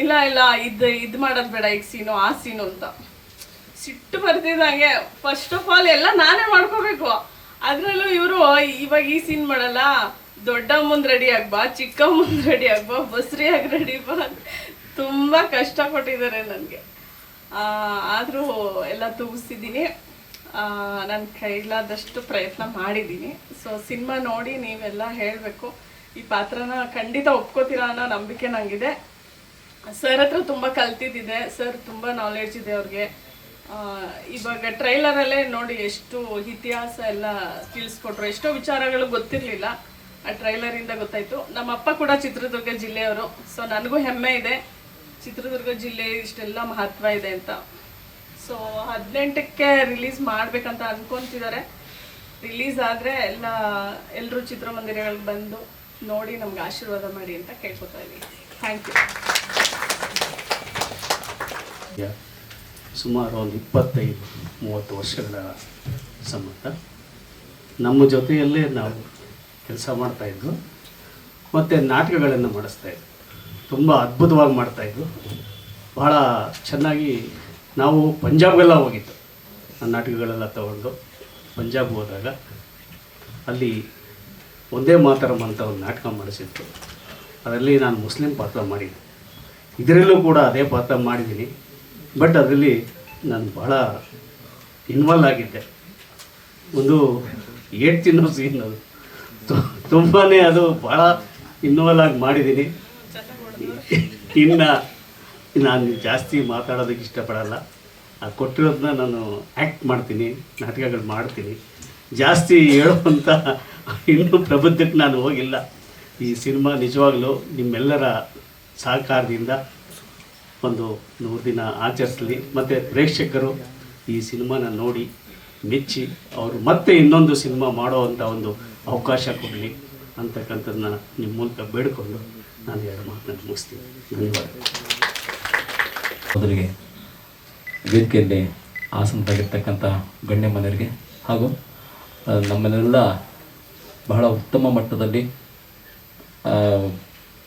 ಇಲ್ಲ ಇಲ್ಲ, ಇದು ಇದು ಮಾಡೋದು ಬೇಡ ಈಗ ಸೀನು ಆ ಸೀನು ಅಂತ. ಸಿಟ್ಟು ಬರ್ತಿದ್ದಂಗೆ ಫಸ್ಟ್ ಆಫ್ ಆಲ್ ಎಲ್ಲ ನಾನೇ ಮಾಡ್ಕೋಬೇಕು. ಅದರಲ್ಲೂ ಇವರು, ಇವಾಗ ಈ ಸೀನ್ ಮಾಡಲ್ಲ ದೊಡ್ಡ ಮುಂದೆ ರೆಡಿ ಆಗ್ಬಾ ಚಿಕ್ಕ ಮುಂದೆ ರೆಡಿ ಆಗ್ಬಾ, ಬಸ್ರಿಯಾಗಿ ರೆಡಿ ಬಾ ತುಂಬ ಕಷ್ಟಪಟ್ಟಿದ್ದಾರೆ ನನಗೆ ಆದರೂ ಎಲ್ಲ ತೂಗಿಸ್ತಿದ್ದೀನಿ ನನ್ನ ಕೈಲಾದಷ್ಟು ಪ್ರಯತ್ನ ಮಾಡಿದ್ದೀನಿ. ಸೊ ಸಿನಿಮಾ ನೋಡಿ ನೀವೆಲ್ಲ ಹೇಳಬೇಕು. ಈ ಪಾತ್ರನ ಖಂಡಿತ ಒಪ್ಕೋತೀರಾ ಅನ್ನೋ ನಂಬಿಕೆ ನನಗಿದೆ ಸರ್ ಹತ್ರ ತುಂಬ ಕಲ್ತಿದ್ದಿದೆ. ಸರ್ ತುಂಬ ನಾಲೆಡ್ಜ್ ಇದೆ ಅವ್ರಿಗೆ. ಇವಾಗ ಟ್ರೈಲರಲ್ಲೇ ನೋಡಿ ಎಷ್ಟು ಇತಿಹಾಸ ಎಲ್ಲ ತಿಳಿಸ್ಕೊಟ್ರು. ಎಷ್ಟೋ ವಿಚಾರಗಳು ಗೊತ್ತಿರಲಿಲ್ಲ. ಆ ಟ್ರೈಲರಿಂದ ಗೊತ್ತಾಯಿತು. ನಮ್ಮ ಅಪ್ಪ ಕೂಡ ಚಿತ್ರದುರ್ಗ ಜಿಲ್ಲೆಯವರು. ಸೊ ನನಗೂ ಹೆಮ್ಮೆ ಇದೆ. ಚಿತ್ರದುರ್ಗ ಜಿಲ್ಲೆ ಇಷ್ಟೆಲ್ಲ ಮಹತ್ವ ಇದೆ ಅಂತ. ಸೊ ಹದಿನೆಂಟಕ್ಕೆ ರಿಲೀಸ್ ಮಾಡಬೇಕಂತ ಅನ್ಕೊಂತಿದ್ದಾರೆ ರಿಲೀಸ್ ಆದರೆ ಎಲ್ಲ ಎಲ್ಲರೂ ಚಿತ್ರಮಂದಿರಗಳಿಗೆ ಬಂದು ನೋಡಿ ನಮ್ಗೆ ಆಶೀರ್ವಾದ ಮಾಡಿ ಅಂತ ಕೇಳ್ಕೊತಾ ಇದ್ದೀನಿ ಥ್ಯಾಂಕ್ ಯು, ಸುಮಾರು ಒಂದು ಇಪ್ಪತ್ತೈದು, ಮೂವತ್ತು ವರ್ಷಗಳ ಸಂಬಂಧ. ನಮ್ಮ ಜೊತೆಯಲ್ಲೇ ನಾವು ಕೆಲಸ ಮಾಡ್ತಾಯಿದ್ವು ಮತ್ತು ನಾಟಕಗಳನ್ನು ಮಾಡಿಸ್ತಾಯಿದ್ರು ತುಂಬ ಅದ್ಭುತವಾಗಿ ಮಾಡ್ತಾಯಿದ್ರು ಭಾಳ ಚೆನ್ನಾಗಿ ನಾವು ಪಂಜಾಬ್ಗೆಲ್ಲ ಹೋಗಿದ್ದು. ಆ ನಾಟಕಗಳೆಲ್ಲ ತಗೊಂಡು ಪಂಜಾಬ್ ಹೋದಾಗ ಅಲ್ಲಿ ಒಂದೇ ಮಾತರಂ ಅಂತ ಒಂದು ನಾಟಕ ಮಾಡಿಸಿತ್ತು ಅದರಲ್ಲಿ ನಾನು ಮುಸ್ಲಿಂ ಪಾತ್ರ ಮಾಡಿದ್ದೆ. ಇದರಲ್ಲೂ ಕೂಡ ಅದೇ ಪಾತ್ರ ಮಾಡಿದ್ದೀನಿ. ಬಟ್ ಅದರಲ್ಲಿ ನಾನು ಭಾಳ ಇನ್ವಾಲ್ವ್ ಆಗಿದ್ದೆ. ಒಂದು ಏಟ್ ತಿನ್ನೋ ಸೀನ್ ಅದು. ತುಂಬಾ ಅದು ಭಾಳ ಇನ್ವಾಲ್ವ್ ಆಗಿ ಮಾಡಿದ್ದೀನಿ. ಇನ್ನು ನಾನು ಜಾಸ್ತಿ ಮಾತಾಡೋದಕ್ಕೆ ಇಷ್ಟಪಡಲ್ಲ. ಆ ಕೊಟ್ಟಿರೋದನ್ನ ನಾನು ಆ್ಯಕ್ಟ್ ಮಾಡ್ತೀನಿ, ನಾಟಕಗಳು ಮಾಡ್ತೀನಿ. ಜಾಸ್ತಿ ಹೇಳುವಂಥ ಇನ್ನೂ ಪ್ರಬುದ್ಧಕ್ಕೆ ನಾನು ಹೋಗಿಲ್ಲ. ಈ ಸಿನಿಮಾ ನಿಜವಾಗಲೂ ನಿಮ್ಮೆಲ್ಲರ ಸಹಕಾರದಿಂದ ಒಂದು ನೂರು ದಿನ ಆಚರಿಸಲಿ. ಮತ್ತು ಪ್ರೇಕ್ಷಕರು ಈ ಸಿನಿಮಾನ ನೋಡಿ ಮೆಚ್ಚಿ, ಅವರು ಮತ್ತೆ ಇನ್ನೊಂದು ಸಿನಿಮಾ ಮಾಡೋವಂಥ ಒಂದು ಅವಕಾಶ ಕೊಡಲಿ ಅಂತಕ್ಕಂಥದ್ದನ್ನ ನಿಮ್ಮ ಮೂಲಕ ಬೇಡಿಕೊಂಡು ನಾನು ಎರಡು ಮಾತನ್ನು ಮುಗಿಸ್ತೀನಿ. ಧನ್ಯವಾದ ಮೊದಲಿಗೆ ವೇದಿಕೆಯಲ್ಲಿ ಆಸನದಾಗಿರ್ತಕ್ಕಂಥ ಗಣ್ಯ ಮನೆಯರಿಗೆ ಹಾಗೂ ನಮ್ಮನ್ನೆಲ್ಲ ಬಹಳ ಉತ್ತಮ ಮಟ್ಟದಲ್ಲಿ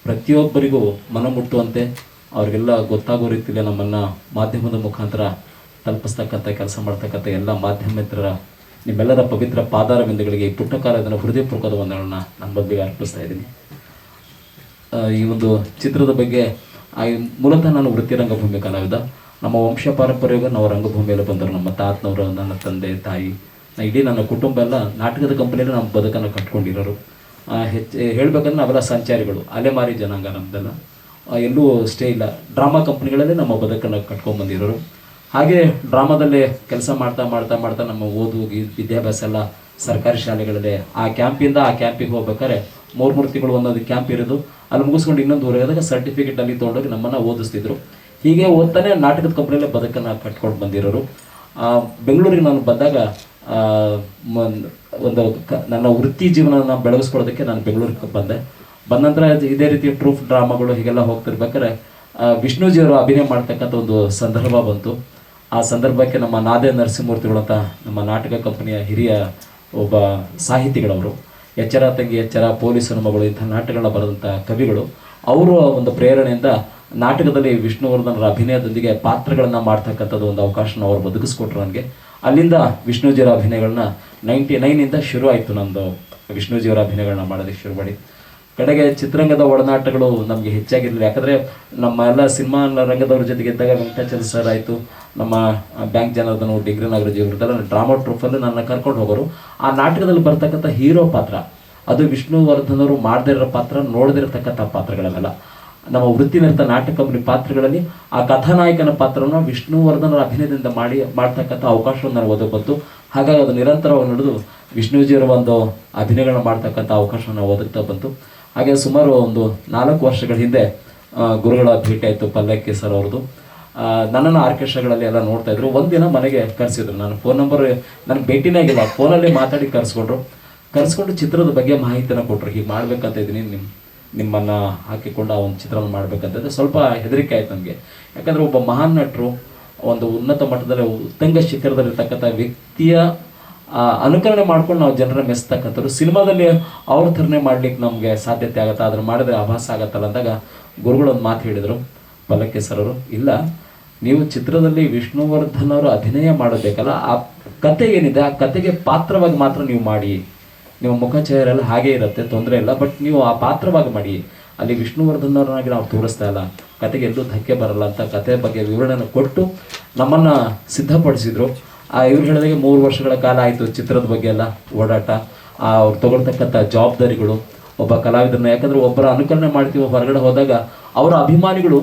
ಪ್ರತಿಯೊಬ್ಬರಿಗೂ ಮನ ಮುಟ್ಟುವಂತೆ ಅವರಿಗೆಲ್ಲ ಗೊತ್ತಾಗೋ ರೀತಿಯಲ್ಲಿ ನಮ್ಮನ್ನು ಮಾಧ್ಯಮದ ಮುಖಾಂತರ ತಲುಪಿಸ್ತಕ್ಕಂಥ ಕೆಲಸ ಮಾಡ್ತಕ್ಕಂಥ ಎಲ್ಲ ಮಾಧ್ಯಮ ಮಿತ್ರರ ನಿಮ್ಮೆಲ್ಲರ ಪವಿತ್ರ ಪಾದಾರ ಬಿಂದುಗಳಿಗೆ ಈ ಪುಟ್ಟ ಕಾಲದ ಹೃದಯಪೂರ್ವಕದ ಒಂದನ್ನು ನಾನು ಬದಲಿಗೆ ಅರ್ಪಿಸ್ತಾ ಇದ್ದೀನಿ. ಈ ಒಂದು ಚಿತ್ರದ ಬಗ್ಗೆ ಮೂಲತಃ ನಾನು ವೃತ್ತಿ ರಂಗಭೂಮಿ ಕಲಾವಿದ. ನಮ್ಮ ವಂಶ ಪಾರಂಪರ್ಯವಾಗಿ ನಾವು ರಂಗಭೂಮಿಯಲ್ಲಿ ಬಂದರು. ನಮ್ಮ ತಾತನವರು, ನನ್ನ ತಂದೆ, ತಾಯಿ ಇಡೀ ನನ್ನ ಕುಟುಂಬ ಎಲ್ಲ ನಾಟಕದ ಕಂಪನಿಯಲ್ಲಿ ನಮ್ಮ ಬದುಕನ್ನು ಕಟ್ಕೊಂಡಿರೋರು. ಹೆಚ್ಚು ಹೇಳ್ಬೇಕಂದ್ರೆ ನಾವೆಲ್ಲ ಸಂಚಾರಿಗಳು. ಅಲೆಮಾರಿ ಜನಾಂಗ ನಮ್ಮದೆಲ್ಲ ಎಲ್ಲೂ ಸ್ಟೇ ಇಲ್ಲ. ಡ್ರಾಮಾ ಕಂಪ್ನಿಗಳಲ್ಲೇ ನಮ್ಮ ಬದುಕನ್ನು ಕಟ್ಕೊಂಡ್ಬಂದಿರೋರು ಹಾಗೆ ಡ್ರಾಮಾದಲ್ಲೇ ಕೆಲಸ ಮಾಡ್ತಾ ಮಾಡ್ತಾ ಮಾಡ್ತಾ ನಮ್ಮ ಓದು ವಿದ್ಯಾಭ್ಯಾಸ ಎಲ್ಲ ಸರ್ಕಾರಿ ಶಾಲೆಗಳಲ್ಲಿ ಆ ಕ್ಯಾಂಪಿಂದ ಆ ಕ್ಯಾಂಪಿಗೆ ಹೋಗ್ಬೇಕಾದ್ರೆ ಮೂರು ಮೂರು ತಿಂಗಳು ಒಂದೊಂದು ಕ್ಯಾಂಪ್ ಇರೋದು. ಅಲ್ಲಿ ಮುಗಿಸ್ಕೊಂಡು ಇನ್ನೊಂದು ಹೋದಾಗ ಸರ್ಟಿಫಿಕೇಟ್ ಅಲ್ಲಿ ತೊಗೊಂಡೋಗಿ ನಮ್ಮನ್ನು ಓದಿಸ್ತಿದ್ರು. ಹೀಗೆ ಓದ್ತಾನೆ ನಾಟಕದ ಕಂಪ್ನಿಯಲ್ಲೇ ಬದುಕನ್ನು ಕಟ್ಕೊಂಡು ಬಂದಿರೋರು. ಬೆಂಗಳೂರಿಗೆ ನಾನು ಬಂದಾಗ ಒಂದು ನನ್ನ ವೃತ್ತಿ ಜೀವನನ ಬೆಳಗಿಸ್ಕೊಳ್ಳೋದಕ್ಕೆ ನಾನು ಬೆಂಗಳೂರಿಗೆ ಬಂದೆ. ಬಂದ ನಂತರ ಇದು- ರೀತಿ ಟ್ರೂಫ್ ಡ್ರಾಮಾಗಳು ಹೀಗೆಲ್ಲ ಹೋಗ್ತಿರ್ಬೇಕಾದ್ರೆ ವಿಷ್ಣುಜಿಯವರು ಅಭಿನಯ ಮಾಡ್ತಕ್ಕಂಥ ಒಂದು ಸಂದರ್ಭ ಬಂತು. ಆ ಸಂದರ್ಭಕ್ಕೆ ನಮ್ಮ ನಾದೇ ನರಸಿಂಹಮೂರ್ತಿಗಳಂತ ನಮ್ಮ ನಾಟಕ ಕಂಪನಿಯ ಹಿರಿಯ ಒಬ್ಬ ಸಾಹಿತಿಗಳವರು. ಎಚ್ಚರ ತಂಗಿ, ಎಚ್ಚರ ಪೊಲೀಸನ ಮಗಳು, ಇಂಥ ನಾಟಕಗಳನ್ನ ಬರೆದಂಥ ಕವಿಗಳು, ಅವರು ಒಂದು ಪ್ರೇರಣೆಯಿಂದ ನಾಟಕದಲ್ಲಿ ವಿಷ್ಣುವರ್ಧನರ ಅಭಿನಯದೊಂದಿಗೆ ಪಾತ್ರಗಳನ್ನು ಮಾಡ್ತಕ್ಕಂಥದ್ದು ಒಂದು ಅವಕಾಶನ ಅವರು ಬದುಕಿಸ್ಕೊಟ್ರು ನನಗೆ. ಅಲ್ಲಿಂದ ವಿಷ್ಣುಜಿಯವರ ಅಭಿನಯಗಳನ್ನ ನೈಂಟಿ ನೈನಿಂದ ಶುರು ಆಯಿತು ನಮ್ಮದು ವಿಷ್ಣುಜಿಯವರ ಅಭಿನಯಗಳನ್ನ ಮಾಡೋದಕ್ಕೆ ಶುರು ಮಾಡಿ ಕಡೆಗೆ ಚಿತ್ರರಂಗದ ಒಡನಾಟಗಳು ನಮಗೆ ಹೆಚ್ಚಾಗಿರಲಿಲ್ಲ. ಯಾಕಂದರೆ ನಮ್ಮ ಎಲ್ಲ ಸಿನಿಮಾ ರಂಗದವ್ರ ಜೊತೆಗೆ ಇದ್ದಾಗ ವೆಂಕಟಾಚಲ ಸರ್ ಆಯಿತು, ನಮ್ಮ ಬ್ಯಾಂಕ್ ಜನಾರ್ದನ ಡಿಗ್ರಿ ನಾಗರಾಜ್ ಇವ್ರದ್ದೆಲ್ಲ ಡ್ರಾಮಾ ಟ್ರೂಫಲ್ಲಿ ನನ್ನ ಕರ್ಕೊಂಡು ಹೋಗೋರು. ಆ ನಾಟಕದಲ್ಲಿ ಬರ್ತಕ್ಕಂಥ ಹೀರೋ ಪಾತ್ರ, ಅದು ವಿಷ್ಣುವರ್ಧನವರು ಮಾಡದೇ ಇರೋ ಪಾತ್ರ, ನೋಡದಿರತಕ್ಕಂಥ ಪಾತ್ರಗಳನ್ನೆಲ್ಲ. ನಮ್ಮ ವೃತ್ತಿನಿರತ ನಾಟಕ ಪಾತ್ರಗಳಲ್ಲಿ ಆ ಕಥಾನಾಯಕನ ಪಾತ್ರವನ್ನು ವಿಷ್ಣುವರ್ಧನರ ಅಭಿನಯದಿಂದ ಮಾಡಿ, ಮಾಡ್ತಕ್ಕಂಥ ಅವಕಾಶವನ್ನು ನನಗೆ ಒದಗಿ ಬಂತು. ಹಾಗಾಗಿ ಅದು ನಿರಂತರವಾಗಿ ನಡೆದು ವಿಷ್ಣುಜಿಯವರ ಒಂದು ಅಭಿನಯಗಳನ್ನ ಮಾಡ್ತಕ್ಕಂಥ ಅವಕಾಶವನ್ನು ಒದಗ್ತಾ ಬಂತು. ಹಾಗೆ ಸುಮಾರು ಒಂದು ನಾಲ್ಕು ವರ್ಷಗಳ ಹಿಂದೆ ಗುರುಗಳ ಭೇಟಿ ಆಯಿತು ಪಲ್ಲಕ್ಕಿ ಸರ್ ಅವ್ರದ್ದು. ನನ್ನನ್ನು ಆರ್ಕೆಸ್ಟ್ರಾಗಳಲ್ಲಿ ಎಲ್ಲ ನೋಡ್ತಾ ಇದ್ರು. ಒಂದಿನ ಮನೆಗೆ ಕರೆಸಿದ್ರು ನಾನು. ಫೋನ್ ನಂಬರ್, ನನಗೆ ಭೇಟಿನೇ ಆಗಿಲ್ಲ. ಫೋನಲ್ಲಿ ಮಾತಾಡಿ ಕರೆಸ್ಕೊಂಡ್ರು. ಕರೆಸ್ಕೊಂಡು ಚಿತ್ರದ ಬಗ್ಗೆ ಮಾಹಿತಿನ ಕೊಟ್ಟರು ಹೀಗೆ ಮಾಡ್ಬೇಕಂತ ಇದ್ದೀನಿ. ನಿಮ್ಮ ನಿಮ್ಮನ್ನು ಹಾಕಿಕೊಂಡು ಆ ಒಂದು ಚಿತ್ರವನ್ನು ಮಾಡ್ಬೇಕಂತಂದ್ರೆ ಸ್ವಲ್ಪ ಹೆದರಿಕೆ ಆಯ್ತು ನನಗೆ. ಯಾಕಂದರೆ ಒಬ್ಬ ಮಹಾನ್ ನಟರು, ಒಂದು ಉನ್ನತ ಮಟ್ಟದಲ್ಲಿ ಉತ್ತಂಗ ಶಿಖರದಲ್ಲಿರ್ತಕ್ಕಂಥ ವ್ಯಕ್ತಿಯ ಅನುಕರಣೆ ಮಾಡ್ಕೊಂಡು ನಾವು ಜನರ ಮೆಸ್ತಕ್ಕಂಥವ್ರು ಸಿನಿಮಾದಲ್ಲಿ ಅವ್ರ ಥರನೇ ಮಾಡ್ಲಿಕ್ಕೆ ನಮಗೆ ಸಾಧ್ಯತೆ ಆಗುತ್ತಾ ಅದನ್ನು ಮಾಡಿದ್ರೆ ಆಭಾಸ ಆಗತ್ತಲ್ಲ ಅಂದಾಗ ಗುರುಗಳು ಒಂದು ಮಾತು ಹೇಳಿದರು ಪಲ್ಲಕ್ಕಿ ಸರ್ ಅವರು. ಇಲ್ಲ, ನೀವು ಚಿತ್ರದಲ್ಲಿ ವಿಷ್ಣುವರ್ಧನ್ ಅವರು ಅಭಿನಯ ಮಾಡಬೇಕಲ್ಲ, ಆ ಕತೆ ಏನಿದೆ, ಆ ಕತೆಗೆ ಪಾತ್ರವಾಗಿ ಮಾತ್ರ ನೀವು ಮಾಡಿ. ನಿಮ್ಮ ಮುಖಚಹರೆಲ್ಲ ಹಾಗೆ ಇರುತ್ತೆ, ತೊಂದರೆ ಇಲ್ಲ, ಬಟ್ ನೀವು ಆ ಪಾತ್ರವಾಗಿ ಮಾಡಿ. ಅಲ್ಲಿ ವಿಷ್ಣುವರ್ಧನ್ ಅವರನ್ನಾಗಿ ನಾವು ತೋರಿಸ್ತಾ ಇಲ್ಲ. ಕತೆಗೆ ಎಲ್ಲೂ ಧಕ್ಕೆ ಬರಲ್ಲ ಅಂತ ಕತೆ ಬಗ್ಗೆ ವಿವರಣೆಯನ್ನು ಕೊಟ್ಟು ನಮ್ಮನ್ನು ಸಿದ್ಧಪಡಿಸಿದ್ರು. ಆ ಇವ್ರು ಹೇಳಿದಾಗೆ ಮೂರು ವರ್ಷಗಳ ಕಾಲ ಆಯಿತು ಚಿತ್ರದ ಬಗ್ಗೆ ಎಲ್ಲ ಓಡಾಟ. ಅವ್ರು ತಗೊಳ್ತಕ್ಕಂಥ ಜವಾಬ್ದಾರಿಗಳು, ಒಬ್ಬ ಕಲಾವಿದರನ್ನ. ಯಾಕಂದ್ರೆ ಒಬ್ಬರ ಅನುಕರಣೆ ಮಾಡ್ತೀವಿ ಹೊರಗಡೆ ಹೋದಾಗ ಅವರ ಅಭಿಮಾನಿಗಳು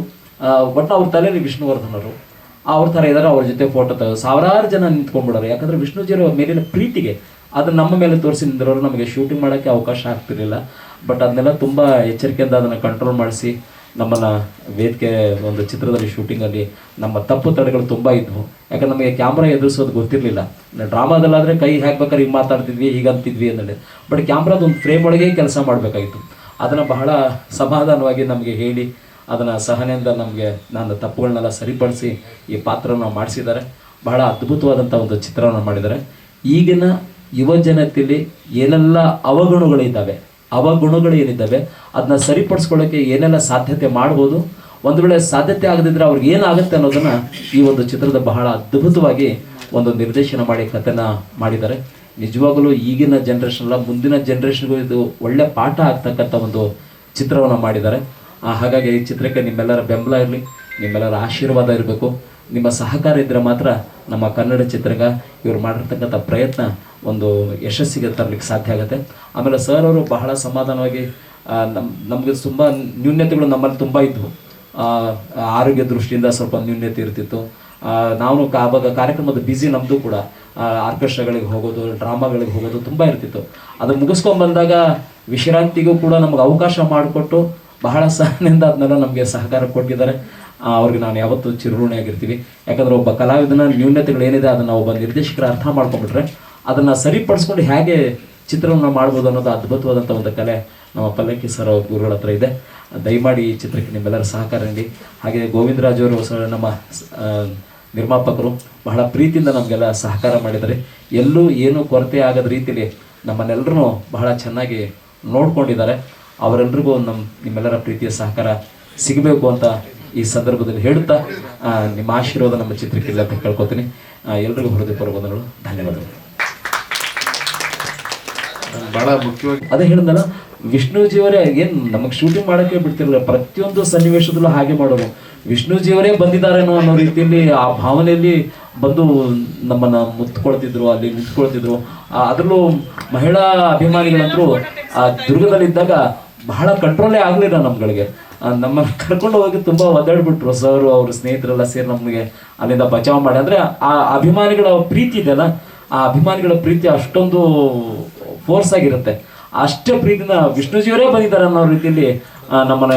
ಒಟ್ಟು ಅವ್ರ ತಲೆಯಲ್ಲಿ ವಿಷ್ಣುವರ್ಧನರು. ಅವ್ರ ಥರ ಇದ್ದಾರೆ ಅವ್ರ ಜೊತೆ ಫೋಟೋ ತೆಗೆದು ಸಾವಿರಾರು ಜನ ನಿಂತ್ಕೊಂಡ್ಬಿಡೋರು. ಯಾಕಂದ್ರೆ ವಿಷ್ಣುಜಿಯರ ಮೇಲಿನ ಪ್ರೀತಿಗೆ ಅದು ನಮ್ಮ ಮೇಲೆ ತೋರಿಸಿ ನಿಂತಿರೋರು ನಮಗೆ ಶೂಟಿಂಗ್ ಮಾಡೋಕ್ಕೆ ಅವಕಾಶ ಆಗ್ತಿರಲಿಲ್ಲ. ಬಟ್ ಅದನ್ನೆಲ್ಲ ತುಂಬ ಎಚ್ಚರಿಕೆಯಿಂದ ಅದನ್ನು ಕಂಟ್ರೋಲ್ ಮಾಡಿಸಿ ನಮ್ಮನ್ನು ವೇದಿಕೆ ಒಂದು ಚಿತ್ರದಲ್ಲಿ ಶೂಟಿಂಗಲ್ಲಿ ನಮ್ಮ ತಪ್ಪು ತಡೆಗಳು ತುಂಬ ಇದ್ವು. ಯಾಕಂದ್ರೆ ನಮಗೆ ಕ್ಯಾಮ್ರಾ ಎದುರಿಸೋದು ಗೊತ್ತಿರಲಿಲ್ಲ. ಡ್ರಾಮಾದಲ್ಲಾದರೆ ಕೈ ಹಾಕ್ಬೇಕಾದ್ರೆ ಹಿಂಗೆ ಮಾತಾಡ್ತಿದ್ವಿ ಹೀಗಂತಿದ್ವಿ ಅಂದೇಳಿ ಬಟ್ ಕ್ಯಾಮ್ರಾದ ಒಂದು ಫ್ರೇಮ್ ಒಳಗೆ ಕೆಲಸ ಮಾಡಬೇಕಾಗಿತ್ತು ಅದನ್ನು ಬಹಳ ಸಮಾಧಾನವಾಗಿ ನಮಗೆ ಹೇಳಿ, ಅದನ್ನು ಸಹನೆಯಿಂದ ನಮಗೆ ನಾನು ತಪ್ಪುಗಳನ್ನೆಲ್ಲ ಸರಿಪಡಿಸಿ ಈ ಪಾತ್ರನ ಮಾಡಿಸಿದ್ದಾರೆ. ಬಹಳ ಅದ್ಭುತವಾದಂಥ ಒಂದು ಚಿತ್ರವನ್ನು ಮಾಡಿದ್ದಾರೆ. ಈಗಿನ ಯುವ ಜನತೆಯಲ್ಲಿ ಏನೆಲ್ಲ ಅವಗುಣಗಳಿದ್ದಾವೆ ಅವಗುಣಗಳು ಏನಿದ್ದಾವೆ ಅದನ್ನ ಸರಿಪಡಿಸ್ಕೊಳ್ಳೋಕೆ ಏನೆಲ್ಲ ಸಾಧ್ಯತೆ ಮಾಡ್ಬೋದು, ಒಂದು ವೇಳೆ ಸಾಧ್ಯತೆ ಆಗದಿದ್ರೆ ಅವ್ರಿಗೆ ಏನಾಗುತ್ತೆ ಅನ್ನೋದನ್ನ ಈ ಒಂದು ಚಿತ್ರದ ಬಹಳ ಅದ್ಭುತವಾಗಿ ಒಂದು ನಿರ್ದೇಶನ ಮಾಡಿ ಕಥೆನ ಮಾಡಿದ್ದಾರೆ. ನಿಜವಾಗಲೂ ಈಗಿನ ಜನ್ರೇಷನ್ ಮುಂದಿನ ಜನ್ರೇಷನ್ಗೂ ಇದು ಒಳ್ಳೆ ಪಾಠ ಆಗ್ತಕ್ಕಂಥ ಒಂದು ಚಿತ್ರವನ್ನು ಮಾಡಿದ್ದಾರೆ. ಹಾಗಾಗಿ ಈ ಚಿತ್ರಕ್ಕೆ ನಿಮ್ಮೆಲ್ಲರ ಬೆಂಬಲ ಇರಲಿ, ನಿಮ್ಮೆಲ್ಲರ ಆಶೀರ್ವಾದ ಇರಬೇಕು. ನಿಮ್ಮ ಸಹಕಾರ ಇದ್ದರೆ ಮಾತ್ರ ನಮ್ಮ ಕನ್ನಡ ಚಿತ್ರಗ ಇವರು ಮಾಡಿರ್ತಕ್ಕಂಥ ಪ್ರಯತ್ನ ಒಂದು ಯಶಸ್ಸಿಗೆ ತರಲಿಕ್ಕೆ ಸಾಧ್ಯ ಆಗುತ್ತೆ. ಆಮೇಲೆ ಸರ್ ಅವರು ಬಹಳ ಸಮಾಧಾನವಾಗಿ ನಮ್ಮ ನಮಗೆ ತುಂಬ ನ್ಯೂನ್ಯತೆಗಳು ನಮ್ಮಲ್ಲಿ ತುಂಬ ಇದ್ದವು ಆರೋಗ್ಯ ದೃಷ್ಟಿಯಿಂದ ಸ್ವಲ್ಪ ನ್ಯೂನ್ಯತೆ ಇರ್ತಿತ್ತು. ನಾವು ಆವಾಗ ಕಾರ್ಯಕ್ರಮದ ಬ್ಯುಸಿ ನಮ್ಮದು ಕೂಡ. ಆರ್ಕೆಸ್ಟ್ರಾಗಳಿಗೆ ಹೋಗೋದು, ಡ್ರಾಮಾಗಳಿಗೆ ಹೋಗೋದು ತುಂಬ ಇರ್ತಿತ್ತು. ಅದು ಮುಗಿಸ್ಕೊಂಬಂದಾಗ ವಿಶ್ರಾಂತಿಗೂ ಕೂಡ ನಮ್ಗೆ ಅವಕಾಶ ಮಾಡಿಕೊಟ್ಟು ಬಹಳ ಸಹನೆಯಿಂದ ಅದನ್ನೆಲ್ಲ ನಮಗೆ ಸಹಕಾರ ಕೊಟ್ಟಿದ್ದಾರೆ. ಅವ್ರಿಗೆ ನಾನು ಯಾವತ್ತೂ ಚಿರಋಣಿಯಾಗಿರ್ತೀವಿ. ಯಾಕಂದ್ರೆ ಒಬ್ಬ ಕಲಾವಿದನ ನ್ಯೂನತೆಗಳೇನಿದೆ ಅದನ್ನು ಒಬ್ಬ ನಿರ್ದೇಶಕರ ಅರ್ಥ ಮಾಡ್ಕೊಂಡ್ಬಿಟ್ರೆ ಅದನ್ನು ಸರಿಪಡಿಸ್ಕೊಂಡು ಹೇಗೆ ಚಿತ್ರವನ್ನು ಮಾಡ್ಬೋದು ಅನ್ನೋದು ಅದ್ಭುತವಾದಂಥ ಒಂದು ಕಲೆ ನಮ್ಮ ಪಲ್ಲಕ್ಕಿ ಸರ್ ಅವ್ರ ಗುರುಗಳ ಹತ್ರ ಇದೆ. ದಯಮಾಡಿ ಈ ಚಿತ್ರಕ್ಕೆ ನಿಮ್ಮೆಲ್ಲರ ಸಹಕಾರ ನೀಡಿ. ಹಾಗೆ ಗೋವಿಂದರಾಜ್ ಅವರು ನಮ್ಮ ನಿರ್ಮಾಪಕರು ಬಹಳ ಪ್ರೀತಿಯಿಂದ ನಮಗೆಲ್ಲ ಸಹಕಾರ ಮಾಡಿದ್ದಾರೆ. ಎಲ್ಲೂ ಏನೂ ಕೊರತೆ ಆಗದ ರೀತಿಯಲ್ಲಿ ನಮ್ಮನ್ನೆಲ್ಲರೂ ಬಹಳ ಚೆನ್ನಾಗಿ ನೋಡ್ಕೊಂಡಿದ್ದಾರೆ. ಅವರೆಲ್ಲರಿಗೂ ನಮ್ಮ ನಿಮ್ಮೆಲ್ಲರ ಪ್ರೀತಿಯ ಸಹಕಾರ ಸಿಗಬೇಕು ಅಂತ ಈ ಸಂದರ್ಭದಲ್ಲಿ ಹೇಳುತ್ತಾ ಆ, ನಿಮ್ಮ ಆಶೀರ್ವಾದ ನಮ್ಮ ಚಿತ್ರಕ್ಕಿಲ್ಲ ಅಂತ ಕೇಳ್ಕೊತೀನಿ. ಎಲ್ರಿಗೂ ಹೃದಯಪೂರ್ವ ವಂದನೆಗಳು ಧನ್ಯವಾದಗಳು. ಬಹಳ ಮುಖ್ಯವಾಗಿ ಅದೇ ಹೇಳಿದ್ನಲ್ಲ ವಿಷ್ಣುಜಿಯವರೇ ಏನ್ ನಮಗೆ ಶೂಟಿಂಗ್ ಮಾಡಕ್ಕೆ ಬಿಡ್ತಿರಲಿಲ್ಲ ಪ್ರತಿಯೊಂದು ಸನ್ನಿವೇಶದಲ್ಲೂ ಹಾಗೆ ಮಾಡೋದು ವಿಷ್ಣುಜಿಯವರೇ ಬಂದಿದ್ದಾರೇನೋ ಅನ್ನೋ ರೀತಿಯಲ್ಲಿ ಆ ಭಾವನೆಯಲ್ಲಿ ಬಂದು ನಮ್ಮನ್ನ ಮುತ್ಕೊಳ್ತಿದ್ರು ಅಲ್ಲಿ ನಿಂತ್ಕೊಳ್ತಿದ್ರು. ಅದರಲ್ಲೂ ಮಹಿಳಾ ಅಭಿಮಾನಿಗಳಂತರೂ ಆ ದುರ್ಗದಲ್ಲಿದ್ದಾಗ ಬಹಳ ಕಂಟ್ರೋಲೇ ಆಗಲಿಲ್ಲ ನಮ್ಗಳಿಗೆ. ನಮ್ಮನ್ನ ಕರ್ಕೊಂಡು ಹೋಗಿ ತುಂಬ ಒದ್ದಾಡ್ಬಿಟ್ರು ಸರ್ ಅವ್ರ ಸ್ನೇಹಿತರೆಲ್ಲ ಸೇರಿ ನಮಗೆ ಅಲ್ಲಿಂದ ಬಚಾವ್ ಮಾಡಿ. ಅಂದ್ರೆ ಆ ಅಭಿಮಾನಿಗಳ ಪ್ರೀತಿ ಇದೆಯಲ್ಲ, ಆ ಅಭಿಮಾನಿಗಳ ಪ್ರೀತಿ ಅಷ್ಟೊಂದು ಫೋರ್ಸ್ ಆಗಿರುತ್ತೆ. ಅಷ್ಟೇ ಪ್ರೀತಿನ ವಿಷ್ಣುಜಿಯವರೇ ಬಂದಿದ್ದಾರೆ ಅನ್ನೋ ರೀತಿಯಲ್ಲಿ ನಮ್ಮನ್ನ,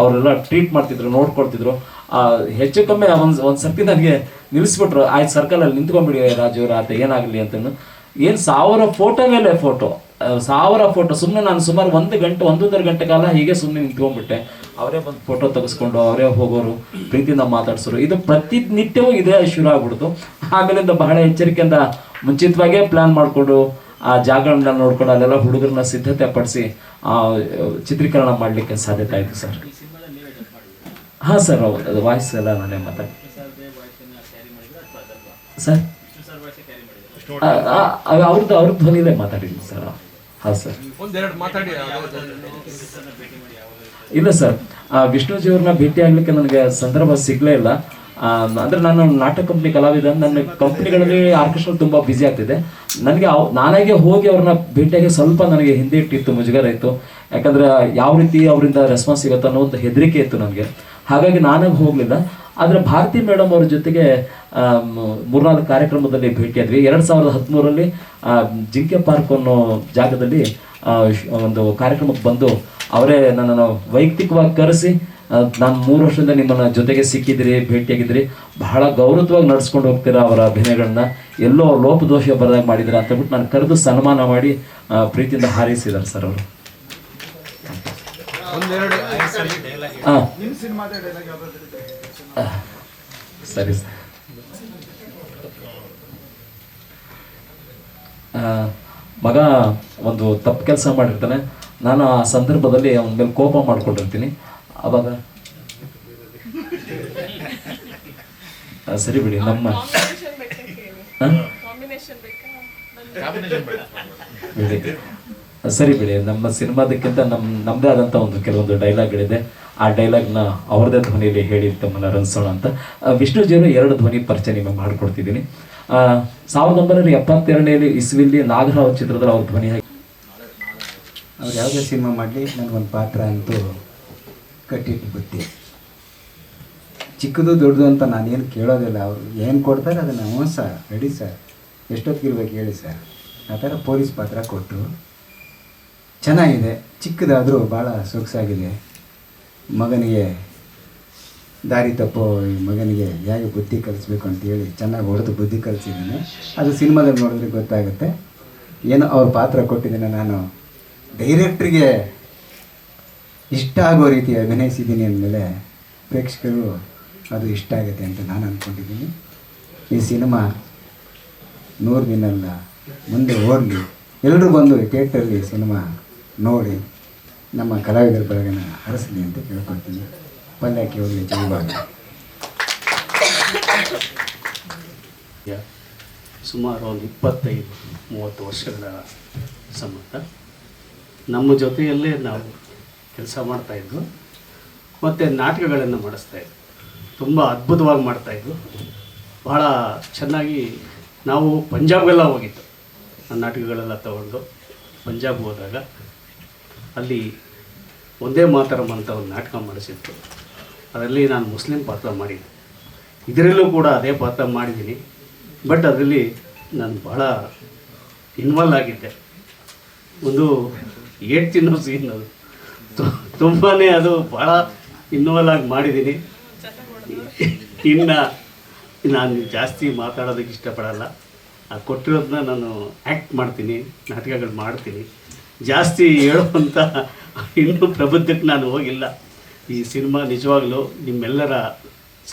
ಅವರೆಲ್ಲ ಟ್ರೀಟ್ ಮಾಡ್ತಿದ್ರು, ನೋಡ್ಕೊಳ್ತಿದ್ರು. ಹೆಚ್ಚು ಕಮ್ಮಿ ಒಂದು ಒಂದು ಸರ್ತಿ ನನಗೆ ನಿಲ್ಲಿಸ್ಬಿಟ್ರು, ಆಯ್ತು ಸರ್ಕಲಲ್ಲಿ ನಿಂತ್ಕೊಂಡ್ಬಿಡಿ ರಾಜು ರಾತ ಏನಾಗಲಿ ಅಂತ ಏನು ಸಾವಿರ ಫೋಟೋ ಮೇಲೆ ಫೋಟೋ ಸಾವಿರ ಫೋಟೋ ಸುಮ್ಮನೆ ನಾನು ಸುಮಾರು ಒಂದು ಗಂಟೆ ಒಂದೂವರೆ ಗಂಟೆ ಕಾಲ ಹೀಗೆ ಸುಮ್ಮನೆ ನಿಂತ್ಕೊಂಡ್ಬಿಟ್ಟೆ. ಅವರೇ ಬಂದು ಫೋಟೋ ತೆಗೆಸ್ಕೊಂಡು ಅವರೇ ಹೋಗೋರು ಪ್ರೀತಿಯಿಂದ ಮಾತಾಡ್ಸೋರು. ಇದು ಪ್ರತಿನಿತ್ಯವೂ ಇದೇ ಶುರು ಆಗ್ಬಿಡ್ತು. ಆಮೇಲಿಂದ ಬಹಳ ಎಚ್ಚರಿಕೆಯಿಂದ ಮುಂಚಿತವಾಗೇ ಪ್ಲಾನ್ ಮಾಡಿಕೊಂಡು ಆ ಜಾಗಗಳನ್ನ ನೋಡ್ಕೊಂಡು ಅಲ್ಲೆಲ್ಲ ಹುಡುಗರನ್ನ ಸಿದ್ಧತೆ ಪಡಿಸಿ ಆ, ಚಿತ್ರೀಕರಣ ಮಾಡಲಿಕ್ಕೆ ಸಾಧ್ಯತೆ ಆಯಿತು ಸರ್. ಹಾಂ ಸರ್ ಹೌದು. ಅದು ವಾಯ್ಸ್ ಎಲ್ಲ ನಾನೇ ಮಾತಾಡಿ ಸರ್? ಅವ್ರದ್ದು ಅವ್ರ ಧ್ವನಿಲೇ ಮಾತಾಡಿದ್ದೀನಿ ಸರ್. ಹಾಂ ಸರ್. ಮಾತಾಡಿ ಇಲ್ಲ ಸರ್ ಆ, ವಿಷ್ಣುಜಿಯವ್ರನ್ನ ಭೇಟಿ ಆಗ್ಲಿಕ್ಕೆ ನನಗೆ ಸಂದರ್ಭ ಸಿಗ್ಲೇ ಇಲ್ಲ. ಅಂದರೆ ನಾನು ನಾಟಕ ಕಂಪ್ನಿ ಕಲಾವಿದ ನನ್ನ ಕಂಪ್ನಿಗಳಲ್ಲಿ ಆರ್ಕೆಸ್ಟ್ರಾ ತುಂಬಾ ಬ್ಯುಸಿ ಆಗ್ತಿದೆ. ನನಗೆ ಅವ್ ನಾನಾಗೆ ಹೋಗಿ ಅವ್ರನ್ನ ಭೇಟಿಯಾಗಿ ಸ್ವಲ್ಪ ನನಗೆ ಹಿಂದೆ ಇಟ್ಟಿತ್ತು ಮುಜುಗರ ಇತ್ತು. ಯಾಕಂದ್ರೆ ಯಾವ ರೀತಿ ಅವರಿಂದ ರೆಸ್ಪಾನ್ಸ್ ಸಿಗುತ್ತೆ ಅನ್ನೋ ಒಂದು ಹೆದರಿಕೆ ಇತ್ತು ನನಗೆ. ಹಾಗಾಗಿ ನಾನಾಗ ಹೋಗಲಿಲ್ಲ. ಆದರೆ ಭಾರತಿ ಮೇಡಮ್ ಅವ್ರ ಜೊತೆಗೆ ಮೂರ್ನಾಲ್ಕು ಕಾರ್ಯಕ್ರಮದಲ್ಲಿ ಭೇಟಿಯಾದ್ವಿ ಎರಡು ಸಾವಿರದ ಹದಿಮೂರರಲ್ಲಿ ಜಿಂಕೆ ಪಾರ್ಕ್ ಅನ್ನೋ ಜಾಗದಲ್ಲಿ ಒಂದು ಕಾರ್ಯಕ್ರಮಕ್ಕೆ ಬಂದು ಅವರೇ ನನ್ನನ್ನು ವೈಯಕ್ತಿಕವಾಗಿ ಕರೆಸಿ ನಾನು ಮೂರು ವರ್ಷದಿಂದ ನಿಮ್ಮನ್ನ ಜೊತೆಗೆ ಸಿಕ್ಕಿದ್ರಿ ಭೇಟಿಯಾಗಿದ್ರಿ ಬಹಳ ಗೌರವವಾಗಿ ನಡೆಸ್ಕೊಂಡು ಹೋಗ್ತೀರಾ ಅವರ ಅಭಿನಯಗಳನ್ನ. ಎಲ್ಲೋ ಲೋಪದೋಷ ಬರದಾಗ ಮಾಡಿದ್ದೀರಾ ಅಂತ ಬಿಟ್ಟು ನಾನು ಕರೆದು ಸನ್ಮಾನ ಮಾಡಿ ಪ್ರೀತಿಯಿಂದ ಹಾರೈಸಿದ್ದಾರೆ ಸರ್ ಅವರು. ಹಾಂ ಸರಿ. ಸರ್ ಮಗ ಒಂದು ತಪ್ಪು ಕೆಲಸ ಮಾಡಿರ್ತಾನೆ. ನಾನು ಆ ಸಂದರ್ಭದಲ್ಲಿ ಅವನ ಮೇಲೆ ಕೋಪ ಮಾಡ್ಕೊಂಡಿರ್ತೀನಿ. ಅವಾಗ ಆ, ಸರಿ ಬಿಡಿ ನಮ್ಮ ಕಾಂಬಿನೇಷನ್ ಬೇಕಾ ಕೇಳಿ? ಹಾ? ಕಾಂಬಿನೇಷನ್ ಬೇಕಾ? ಬಿಡಿ. ಸರಿ ಬಿಡಿ, ನಮ್ಮ ಸಿನಿಮಾದಕ್ಕಿಂತ ನಮ್ಮ ನಮ್ಮದೇ ಆದಂಥ ಒಂದು ಕೆಲವೊಂದು ಡೈಲಾಗ್ಗಳಿದೆ. ಆ ಡೈಲಾಗ್ನ ಅವ್ರದ್ದೇ ಧ್ವನಿಯಲ್ಲಿ ಹೇಳಿ ತಮ್ಮನ್ನ ರನ್ಸೋಣ ಅಂತ. ವಿಷ್ಣು ಜೀವನ ಎರಡು ಧ್ವನಿ ಪರಿಚಯ ನಿಮಗೆ ಮಾಡಿಕೊಡ್ತಿದ್ದೀನಿ. ಸಾವಿರದ ಒಂಬೈನೂರ ಎಪ್ಪತ್ತೆರಡನೇಲಿ ಇಸ್ವಿಲಿ ನಾಗರಾವ್ ಚಿತ್ರದಲ್ಲಿ ಅವ್ರ ಧ್ವನಿ ಹಾಕಿ ಅವ್ರು ಯಾವುದೇ ಸಿನಿಮಾ ಮಾಡಲಿ ನನಗೊಂದು ಪಾತ್ರ ಅಂತೂ ಕಟ್ಟಿಟ್ಟು ಬುದ್ಧಿ ಚಿಕ್ಕದು ದೊಡ್ಡದು ಅಂತ ನಾನೇನು ಕೇಳೋದಿಲ್ಲ. ಅವರು ಏನು ಕೊಡ್ತಾರೆ ಅದನ್ನು, ಹ್ಞೂ ಸರ್ ರೆಡಿ ಸರ್. ಎಷ್ಟೊತ್ತಿಗಿರ್ಬೇಕು ಹೇಳಿ ಸರ್. ಆ ಥರ ಪೊಲೀಸ್ ಪಾತ್ರ ಕೊಟ್ಟರು. ಚೆನ್ನಾಗಿದೆ. ಚಿಕ್ಕದಾದರೂ ಭಾಳ ಸೊಗಸಾಗಿದೆ. ಮಗನಿಗೆ ದಾರಿ ತಪ್ಪೋ ಈ ಮಗನಿಗೆ ಹೇಗೆ ಬುದ್ಧಿ ಕಲಿಸ್ಬೇಕು ಅಂತೇಳಿ ಚೆನ್ನಾಗಿ ಹೊಡೆದು ಬುದ್ಧಿ ಕಲಿಸಿದ್ದೀನಿ. ಅದು ಸಿನಿಮಾದಲ್ಲಿ ನೋಡಿದ್ರೆ ಗೊತ್ತಾಗುತ್ತೆ. ಏನೋ ಅವ್ರ ಪಾತ್ರ ಕೊಟ್ಟಿದ್ದೀನಿ ನಾನು. ಡೈರೆಕ್ಟ್ರಿಗೆ ಇಷ್ಟ ಆಗೋ ರೀತಿ ಅಭಿನಯಿಸಿದ್ದೀನಿ ಅಂದಮೇಲೆ ಪ್ರೇಕ್ಷಕರು ಅದು ಇಷ್ಟ ಆಗುತ್ತೆ ಅಂತ ನಾನು ಅಂದ್ಕೊಂಡಿದ್ದೀನಿ ಈ ಸಿನಿಮಾ ನೂರು ದಿನ ಅಲ್ಲ, ಮುಂದೆ ಓಡಲಿ ಎಲ್ಲರೂ ಬಂದು ಥಿಯೇಟ್ರಲ್ಲಿ ಸಿನಿಮಾ ನೋಡಿ ನಮ್ಮ ಕಲಾವಿದರ ಬಳಗನ ಹರಿಸಲಿ ಅಂತ ಕೇಳ್ಕೊಳ್ತೀನಿ. ಪಲ್ಯಕ್ಕೆ ಹೋಗಲಿ ಜಯವಾಗಲಿ ಯಾ- ಸುಮಾರು ಒಂದು ಇಪ್ಪತ್ತೈದು, ಮೂವತ್ತು ವರ್ಷಗಳ ಸಂಬಂಧ. ನಮ್ಮ ಜೊತೆಯಲ್ಲೇ ನಾವು ಕೆಲಸ ಮಾಡ್ತಾಯಿದ್ವು ಮತ್ತು ನಾಟಕಗಳನ್ನು ಮಾಡಿಸ್ತಾಯಿದ್ವು ತುಂಬ ಅದ್ಭುತವಾಗಿ ಮಾಡ್ತಾಯಿದ್ವು ಭಾಳ ಚೆನ್ನಾಗಿ ನಾವು ಪಂಜಾಬ್ಗೆಲ್ಲ ಹೋಗಿತ್ತು ನಾಟಕಗಳೆಲ್ಲ ತಗೊಂಡು ಪಂಜಾಬ್ ಹೋದಾಗ ಅಲ್ಲಿ ಒಂದೇ ಮಾತರಂ ಅಂತ ಒಂದು ನಾಟಕ ಮಾಡಿಸಿತ್ತು ಅದರಲ್ಲಿ ನಾನು ಮುಸ್ಲಿಂ ಪಾತ್ರ ಮಾಡಿದ್ದೆ. ಇದರಲ್ಲೂ ಕೂಡ ಅದೇ ಪಾತ್ರ ಮಾಡಿದ್ದೀನಿ. ಬಟ್ ಅದರಲ್ಲಿ ನಾನು ಭಾಳ ಇನ್ವಾಲ್ವ್ ಆಗಿದ್ದೆ. ಒಂದು ಏಟ್ ತಿನ್ನೋ ಸೀನ್ ಅದು. ತುಂಬಾ ಅದು ಭಾಳ ಇನ್ವಾಲ್ವ್ ಆಗಿ ಮಾಡಿದ್ದೀನಿ. ಇನ್ನು, ನಾನು ಜಾಸ್ತಿ ಮಾತಾಡೋದಕ್ಕೆ ಇಷ್ಟಪಡಲ್ಲ. ಆ ಕೊಟ್ಟಿರೋದನ್ನ ನಾನು ಆ್ಯಕ್ಟ್ ಮಾಡ್ತೀನಿ, ನಾಟಕಗಳು ಮಾಡ್ತೀನಿ. ಜಾಸ್ತಿ ಹೇಳುವಂಥ ಇನ್ನೂ ಪ್ರಬುದ್ಧಕ್ಕೆ ನಾನು ಹೋಗಿಲ್ಲ. ಈ ಸಿನಿಮಾ ನಿಜವಾಗಲೂ ನಿಮ್ಮೆಲ್ಲರ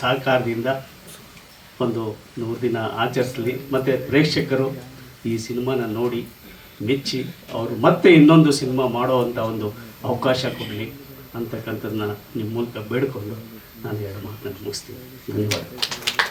ಸಹಕಾರದಿಂದ ಒಂದು ನೂರು ದಿನ ಆಚರಿಸಲಿ. ಮತ್ತು ಪ್ರೇಕ್ಷಕರು ಈ ಸಿನಿಮಾನ ನೋಡಿ ಮೆಚ್ಚಿ ಅವರು ಮತ್ತೆ ಇನ್ನೊಂದು ಸಿನಿಮಾ ಮಾಡೋವಂಥ ಒಂದು ಅವಕಾಶ ಕೊಡಲಿ ಅಂತಕ್ಕಂಥದ್ದನ್ನ ನಿಮ್ಮ ಮೂಲಕ ಬೇಡಿಕೊಂಡು ನಾನು ಎರಡು ಮಾತನ್ನು ಮುಗಿಸ್ತೀನಿ. ಧನ್ಯವಾದ